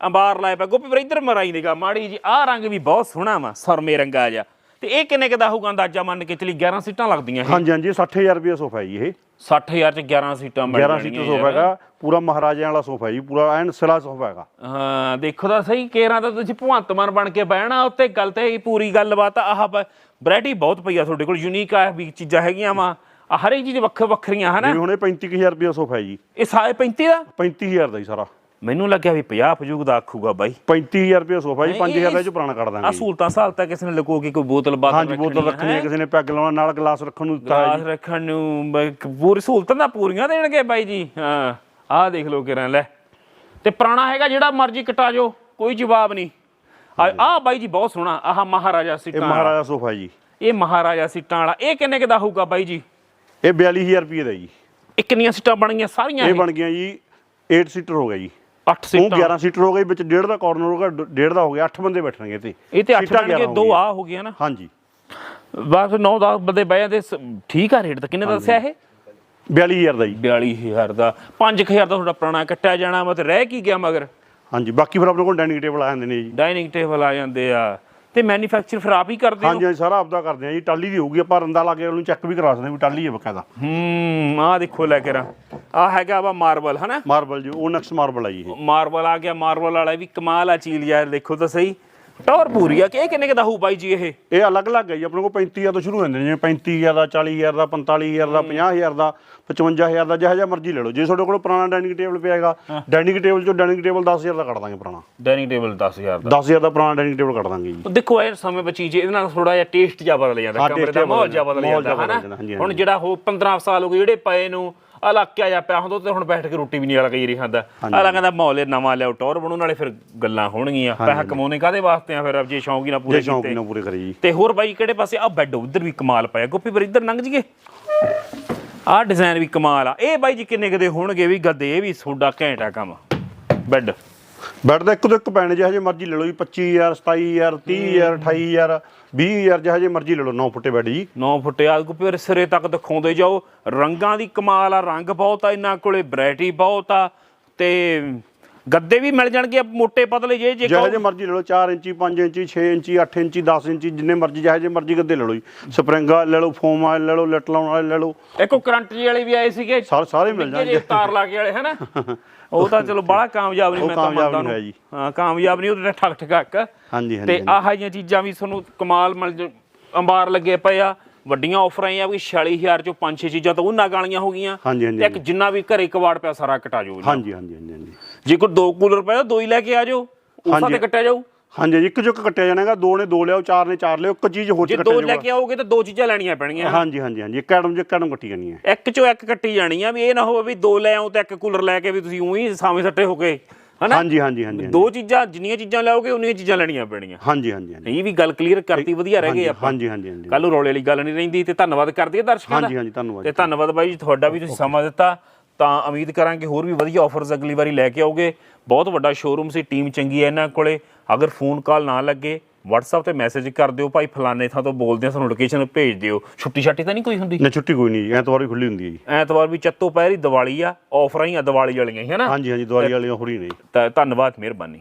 ਅੰਬਾਰ ਲਾਏ ਪਏ ਗੋਪੀ ਵੀਰ ਇੱਧਰ ਮਰਾਈ ਨਿਗਾ ਮਾੜੀ ਜੀ ਆਹ ਰੰਗ ਵੀ ਬਹੁਤ ਸੋਹਣਾ ਵਾ ਸਰਮੇ ਰੰਗਾ ਜਿਹਾ। ਤੇ ਇਹ ਕਿੰਨੇ ਕੁ ਦਾ ਹੋਊਗਾ ਅੰਦਾਜ਼ਾ ਮੰਨ ਕੇ ਚਲੀ 11 ਸੀਟਾਂ ਲੱਗਦੀਆਂ ਇਹ? ਹਾਂਜੀ ਹਾਂਜੀ 60000 ਰੁਪਏ ਸੋਫਾ ਜੀ ਇਹ। 60000 ਚ 11 ਸੀਟਾਂ ਮਿਲ 11 ਸੀਟਰ ਸੋਫਾ ਹੈਗਾ ਪੂਰਾ ਮਹਾਰਾਜਿਆਂ ਵਾਲਾ ਸੋਫਾ ਜੀ ਪੂਰਾ ਐਨ ਸਿਲਾ ਸੋਫਾ ਹੈਗਾ। ਹਾਂ ਦੇਖੋ ਤਾਂ ਸਹੀ ਕੇਰਾਂ ਤਾਂ ਤੁਸੀਂ ਭਗਵੰਤ ਮਾਨ ਬਣ ਕੇ ਬਹਿਣਾ ਉੱਤੇ ਗੱਲ ਤੇ ਪੂਰੀ ਗੱਲਬਾਤ ਆਹ ਵੈਰਾਈਟੀ ਬਹੁਤ ਪਈ ਆ ਤੁਹਾਡੇ ਕੋਲ ਯੂਨੀਕ ਆ ਵੀ ਚੀਜ਼ਾਂ ਹੈਗੀਆਂ ਵਾ। ਹਰੇਕ ਚੀਜ਼ ਵੱਖ ਵੱਖਰੀਆਂ ਹਨਾ? ਜਿਵੇਂ ਹੁਣ ਇਹ 35000 ਰੁਪਏ ਸੋਫਾ ਹੈ ਜੀ। ਇਹ ਸਾਰੇ 35 ਦਾ? 35000 ਦਾ ਹੀ ਸਾਰਾ। ਮੈਨੂੰ ਲੱਗਿਆ ਵੀ 50 ਫਜੂਗ ਦਾ ਆਖੂਗਾ ਬਾਈ। 35000 ਰੁਪਏ ਸੋਫਾ ਜੀ ਨਹੀਂ, 5000 ਦਾ ਇਹ ਇਹ- ਚ ਪੁਰਾਣਾ ਕੱਢ ਆ ਦਾਂਗੇ ਜੀ। ਸਹੂਲਤਾਂ ਸਾਲਤਾ ਕਿਸੇ ਨੇ ਲਕੋ ਕੇ ਕੋਈ ਬੋਤਲ ਬਾਤਲ ਹਾਂਜੀ ਬੋਤਲ ਰੱਖਣੀ ਹੈ ਕਿਸੇ ਨੇ ਪੈਗ ਲਾਉਣਾ ਨਾਲ ਗਲਾਸ ਰੱਖਣ ਨੂੰ ਦਿੱਤਾ ਹੈ ਗਲਾਸ ਰੱਖਣ ਨੂੰ ਪੂਰੀ ਸਹੂਲਤਾਂ ਤਾਂ ਪੂਰੀਆਂ ਦੇਣਗੇ ਬਾਈ ਜੀ ਹਾਂ। ਆਹ ਦੇਖ ਲਓ ਕਿਰਾਂ ਲੈ। ਤੇ ਪੁਰਾਣਾ ਹੈਗਾ ਜਿਹੜਾ ਮਰਜ਼ੀ ਕਟਾ ਜੋ ਕੋਈ ਜਵਾਬ ਨਹੀਂ। ਆ ਆਹ ਬਾਈ ਜੀ ਬਹੁਤ ਸੋਹਣਾ ਆਹ ਮਹਾਰਾਜਾ ਇਹ ਸੀਟਾਂ ਵਾਲਾ। ਮਹਾਰਾਜਾ ਸੋਫਾ ਜੀ। ਇਹ ਮਹਾਰਾਜਾ ਸੀਟਾਂ ਵਾਲਾ ਇਹ ਕਿੰਨੇ ਕੁ ਦਾ ਹੋਊਗਾ ਬਾਈ ਜੀ? ਇਹ 42000 ਰੁਪਏ ਦਾ ਜੀ। ਇਹ ਕਿੰਨੀਆਂ ਸੀਟਾਂ ਬਣ ਗਈਆਂ ਸਾਰੀਆਂ ਇਹ ਬਣ ਗਿਆ ਜੀ 8 ਸੀਟਰ ਹੋ ਗਿਆ ਜੀ। 8 ਉਹ ਸੀਟਾਂ। 11 ਸੀਟਰ ਹੋ ਗਈ ਵਿੱਚ ਡੇਢ ਦਾ ਕਾਰਨਰ ਹੋਗਾ ਡੇਢ ਦਾ ਹੋ ਗਿਆ 8 ਬੰਦੇ ਬੈਠਣਗੇ ਤੇ ਇਹ ਤੇ 8 ਸੀਟਾਂ ਬਣ ਕੇ 11 ਦੋ ਆ ਹੋ ਗਈਆਂ ਨਾ। ਹਾਂਜੀ। ਬਸ 9 10 ਬੰਦੇ ਬਹਿ ਜਾਂਦੇ ਠੀਕ ਆ ਰੇਟ ਤਾਂ ਕਿੰਨੇ ਦਾ ਦੱਸਿਆ ਇਹ? 42000 ਦਾ ਜੀ। 42000 ਦਾ। 5000 ਦਾ ਤੁਹਾਡਾ ਪੁਰਾਣਾ ਕੱਟਿਆ ਜਾਣਾ ਵਾ ਤੇ ਰਹਿ ਕੀ ਗਿਆ ਮਗਰ? ਹਾਂਜੀ ਬਾਕੀ ਫਿਰ ਆਪਣੇ ਕੋਲ ਡਾਈਨਿੰਗ ਟੇਬਲ ਆ ਜਾਂਦੇ ਨੇ ਜੀ। ਡਾਈਨਿੰਗ ਟੇਬਲ ਆ ਜਾਂਦੇ ਆ। ਤੇ ਮੈਨੂਫੈਕਚਰ ਫਿਰ ਆਪ ਹੀ ਕਰਦੇ ਹੋ? ਹਾਂਜੀ ਹਾਂਜੀ ਸਾਰਾ ਆਪਦਾ ਕਰਦੇ ਆ ਜੀ। ਟਾਲੀ ਦੀ ਹੋਊਗੀ ਆਪਾਂ ਰੰਦਾ ਲਾ ਕੇ ਉਹਨੂੰ ਚੈੱਕ ਵੀ ਕਰਾ ਸਕਦੇ ਹਾਂ ਵੀ ਟਾਲੀ ਹੈ ਬਕਾਇਦਾ। ਹੂੰ ਆ ਦੇਖੋ ਲੈ ਕੇ ਰਾ। ਆ ਹੈਗਾ ਵਾ ਮਾਰਬਲ ਹਨਾ? ਮਾਰਬਲ ਜੀ ਉਹ ਨਕਸ ਮਾਰਬਲ ਆ ਜੀ ਇਹ। ਮਾਰਬਲ ਆ ਗਿਆ ਮਾਰਬਲ ਵਾਲਾ ਵੀ ਕਮਾਲ ਆ ਚੀਜ਼ ਯਾਰ ਦੇਖੋ ਤਾਂ ਸਹੀ। ਟੌਰ ਪੂਰੀ ਆ ਕਿ ਇਹ ਕਿੰਨੇ ਕੁ ਦਾ ਹੋਊ ਬਾਈ ਜੀ ਇਹ? ਇਹ ਅਲੱਗ-ਅਲੱਗ ਹੈ ਜੀ ਆਪਣੇ ਕੋਲ 35000 ਤੋਂ ਸ਼ੁਰੂ ਹੁੰਦੇ ਨੇ ਜਿਵੇਂ 35000 ਦਾ 40000 ਦਾ 45000 ਦਾ 50000 ਦਾ 55000 ਦਾ ਜਿਹੋ ਜਿਹਾ ਮਰਜ਼ੀ ਲੈ ਲਓ। ਜੇ ਤੁਹਾਡੇ ਕੋਲ ਪੁਰਾਣਾ ਡਾਈਨਿੰਗ ਟੇਬਲ ਪਿਆ ਹੈਗਾ ਡਾਈਨਿੰਗ ਟੇਬਲ ਚੋਂ ਡਾਈਨਿੰਗ ਟੇਬਲ 10000 ਦਾ ਕੱਢ ਦਾਂਗੇ ਪੁਰਾਣਾ। ਡਾਈਨਿੰਗ ਟੇਬਲ 10000 ਦਾ। 10000 ਦਾ ਪੁਰਾਣਾ ਡਾਈਨਿੰਗ ਟੇਬਲ ਕੱਢ ਦਾਂਗੇ ਜੀ। ਦੇਖੋ ਇਹ ਸਮੇਂ ਵਿੱਚ ਚੀਜ਼ ਇਹਦੇ ਨਾਲ ਥੋੜਾ ਜਿਹਾ ਟੇਸਟ ਜਿਹਾ ਬਦਲ ਜਾਂਦਾ ਕਮਰੇ ਦਾ ਮਾਹੌਲ ਜਿਹਾ ਬਦਲ ਜਾਂਦਾ ਹਨਾ? ਹੁਣ। ਜਿਹੜਾ ਉਹ 15 ਸਾਲ ਹੋ ਗਏ ਜਿਹੜੇ ਪਏ ਨੂੰ ਇਲਾਕਿਆ ਜਾ ਪਿਆ ਹੁੰਦਾ ਤੇ ਹੁਣ ਬੈਠ ਕੇ ਰੋਟੀ ਵੀ ਨਹੀਂ ਵਾਲਾ ਕਈ ਰਹੀ ਖਾਂਦਾ ਅਲਾ ਕਹਿੰਦਾ ਇਹ ਨਵਾਂ ਲਿਆਓ ਟੌਰ ਬਣੂ ਨਾਲੇ ਫਿਰ ਗੱਲਾਂ ਹੋਣਗੀਆਂ। ਪੈਸਾ ਕਮਾਉਣੇ ਕਾਦੇ ਵਾਸਤੇ ਆ ਫਿਰ? ਜੇ ਸ਼ੌਂਕ ਹੀ ਨਾ ਪੂਰੇ ਸ਼ੌਂਕ ਕੀਤੇ। ਨਾ ਪੂਰੇ ਕਰੀ। ਜੀ ਤੇ ਹੋਰ ਬਾਈ ਕਿਹੜੇ ਪਾਸੇ? ਆ ਬੈੱਡ ਉਧਰ ਵੀ ਕਮਾਲ ਪਿਆ ਗੋਪੀ ਪਰ ਇੱਧਰ ਲੰਘ ਜੀਏ ਆਹ ਡਿਜ਼ਾਈਨ ਵੀ ਕਮਾਲ ਆ। ਇਹ ਬਾਈ ਜੀ ਕਿੰਨੇ ਕਦੇ ਹੋਣਗੇ? ਵੀ ਗੱਦੇ ਇਹ ਵੀ ਸੋਡਾ ਘੈਂਟ ਆ ਕੰਮ। ਬੈੱਡ। ਬੈੱਡ ਦਾ ਇੱਕ ਤੋਂ ਇੱਕ ਪੈਣ ਜਿਹੋ ਜਿਹੇ ਮਰਜ਼ੀ ਲੈ ਲਓ ਜੀ 25000 27000 30000 28000 20000 ਜਿਹੋ ਜਿਹੇ ਮਰਜ਼ੀ ਲੈ ਲਓ 9 ਫੁੱਟੇ ਬੈੱਡ ਜੀ। 9 ਫੁੱਟਿਆ ਗੋਪੀ ਪਰ ਸਿਰੇ ਤੱਕ ਦਿਖਾਉਂਦੇ ਜਾਓ। ਰੰਗਾਂ ਦੀ ਕਮਾਲ ਆ ਰੰਗ ਬਹੁਤ ਆ ਇਹਨਾਂ ਕੋਲੇ ਵੈਰਾਈਟੀ ਬਹੁਤ ਆ ਤੇ ਗੱਦੇ ਵੀ ਮਿਲ ਜਾਣਗੇ ਮੋਟੇ ਪਤਲੇ ਜੇ ਜੇ ਜਿਹੋ ਜਿਹੇ ਮਰਜ਼ੀ ਲੈ ਲਓ 4 ਇੰਚੀ 5 ਇੰਚੀ 6 ਇੰਚੀ 8 ਇੰਚੀ 10 ਇੰਚੀ ਜਿੰਨੇ ਮਰਜ਼ੀ ਜਿਹੋ ਜਿਹੇ ਮਰਜ਼ੀ ਗੱਦੇ ਲੈ ਲਓ ਜੀ। ਸਪਰਿੰਗਾ ਲੈ ਲਓ ਫੋਮ ਵਾਲੇ ਲੈ ਲਓ ਲੱਟ ਲਾਉਣ ਵਾਲੇ ਲੈ ਲਓ। ਇੱਕੋ ਕਰੰਟ ਜੀ ਵਾਲੇ ਵੀ ਆਏ ਸੀਗੇ। ਸਾਰੇ ਸਾਰੇ ਮਿਲ ਜਾਣਗੇ ਜਿਹੇ ਤਾਰ ਲਾ ਕੇ ਵਾਲੇ ਹਨਾ? ਉਹ ਤਾਂ ਚਲੋ ਬੜਾ ਕਾਮਯਾਬ ਨਹੀਂ ਮੈਂ ਤਾਂ ਮੰਨਦਾ ਜੀ। ਹਾਂ ਕਾਮਯਾਬ ਨਹੀਂ ਉਹਦੇ ਠੱਕ ਠਕਾਕ। ਹਾਂਜੀ ਹਾਂਜੀ ਤੇ ਆਹ ਜਿਹੀਆਂ ਚੀਜ਼ਾਂ ਵੀ ਤੁਹਾਨੂੰ ਕਮਾਲ ਮਿਲ ਜ- ਅੰਬਾਰ ਲੱਗੇ ਪਏ ਆ। ਵੱਡੀਆਂ ਆਫਰਾਂ ਆ ਵੀ 46000 ਚੋਂ 5-6 ਚੀਜ਼ਾਂ ਤਾਂ ਉਹਨਾਂ ਗਾਲੀਆਂ ਹੋ ਗਈਆਂ। ਤੇ ਇੱਕ ਜਿੰਨਾ ਵੀ ਘਰੇ ਕਵਾੜ ਪਿਆ ਸਾਰਾ ਕਟਾ ਹਾਂਜੀ ਹਾਂਜੀ ਹਾਂਜੀ ਹਾਂਜੀ। ਜੇ ਕੋਈ ਦੋ ਕੂਲਰ ਪਿਆ ਦੋ ਹੀ ਲੈ ਕੇ ਆ ਜਾਓ ਉਸਾਂ। ਤੇ ਕੱਟਿਆ ਜਾਊ। ਹਾਂਜੀ ਜੀ, ਇੱਕ ਚੁੱਕ ਕੱਟਿਆ ਜਾਣਾਗਾ ਦੋ ਨੇ ਦੋ ਲਿਆਓ ਚਾਰ ਨੇ ਚਾਰ ਲਿਆਓ ਇੱਕ ਚੀਜ਼ ਹੋਰ ਜੇ ਚ ਕੱਟਿਆ ਦੋ ਲੈ ਜਾਊਗਾ। ਕੇ ਆਓਗੇ ਤਾਂ ਦੋ ਚੀਜ਼ਾਂ ਲੈਣੀਆਂ ਪੈਣਗੀਆਂ। ਹਾਂਜੀ ਹਾਂਜੀ ਹਾਂਜੀ ਇੱਕ ਐਡਮ ਜੇ ਇੱਕ ਐਡਮ ਕੱਟੀ ਜਾਣੀ ਹੈ। ਇੱਕ ਚੋਂ ਇੱਕ ਕੱਟੀ ਜਾਣੀ ਆ ਵੀ ਇਹ ਨਾ ਹੋਵੇ ਵੀ ਦੋ ਲੈ ਆਓ ਤੇ ਇੱਕ ਕੂਲਰ ਲੈ ਕੇ ਵੀ ਤੁਸੀਂ ਉਹੀ ਸਾਵੇਂ ਸੱਟੇ ਹੋ ਗਏ ਹਨਾ? ਹਾਂਜੀ ਹਾਂਜੀ ਹਾਂਜੀ। ਦੋ ਚੀਜ਼ਾਂ ਜਿੰਨੀਆਂ ਚੀਜ਼ਾਂ ਲਾਓਗੇ ਉਨੀਆਂ ਚੀਜ਼ਾਂ ਲੈਣੀਆਂ ਪੈਣੀਆਂ। ਹਾਂਜੀ ਹਾਂਜੀ ਹਾਂਜੀ। ਇਹ ਵੀ ਗੱਲ ਕਲੀਅਰ ਕਰਤੀ ਵਧੀਆ ਰਹਿ ਗਏ ਆਪਾਂ। ਹਾਂਜੀ ਹਾਂਜੀ ਹਾਂਜੀ। ਕੱਲ ਨੂੰ ਰੌਲੇ ਵਾਲੀ ਗੱਲ ਨਹੀਂ ਰਹਿੰਦੀ ਤੇ ਧੰਨਵਾਦ ਕਰਦੇ ਆ ਦਰਸ਼ਕਾਂ ਦਾ। ਹਾਂਜੀ ਹਾਂਜੀ ਧੰਨਵਾਦ। ਤੇ ਧੰਨਵਾਦ ਬਾਈ ਜੀ ਤੁਹਾਡਾ ਵੀ ਤੁਸੀਂ ਸਮਾਂ ਦਿੱਤਾ। ਤਾਂ ਉਮੀਦ ਕਰਾਂਗੇ ਹੋਰ ਵੀ ਵਧੀਆ ਆਫਰਸ ਅਗਲੀ ਵਾਰੀ ਲੈ ਕੇ ਆਓਗੇ। ਬਹੁਤ ਵੱਡਾ ਸ਼ੋਰੂਮ ਸੀ ਟੀਮ ਚੰਗੀ ਹੈ ਇਹਨਾਂ ਕੋਲੇ। ਅਗਰ ਫੋਨ ਕਾਲ ਨਾ ਲੱਗੇ WhatsApp ਤੇ ਮੈਸੇਜ ਕਰ ਦਿਓ ਭਾਈ ਫਲਾਣੇ ਥਾਂ ਤੋਂ ਬੋਲਦੇ ਆ ਸਾਨੂੰ ਲੋਕੇਸ਼ਨ ਭੇਜ ਦਿਓ। ਛੁੱਟੀ ਛਾਟੀ ਤਾਂ ਨਹੀਂ ਕੋਈ ਹੁੰਦੀ? ਨਾ ਛੁੱਟੀ ਕੋਈ ਨਹੀਂ। ਐਤਵਾਰ ਵੀ ਖੁੱਲੀ ਹੁੰਦੀ ਹੈ ਜੀ। ਐਤਵਾਰ ਵੀ ਚੱਤੋ ਪੈਰੀ ਦੀਵਾਲੀ ਆ ਆਫਰਾਂ ਹੀ ਆ ਦੀਵਾਲੀ ਵਾਲੀਆਂ ਹੀ ਹਨਾ ਹਾਂਜੀ ਹਾਂਜੀ ਦੀਵਾਲੀ ਵਾਲੀਆਂ ਹੋਰੀ ਨੇ ਜੀ। ਤਾਂ ਧੰਨਵਾਦ ਮਿਹਰਬਾਨੀ।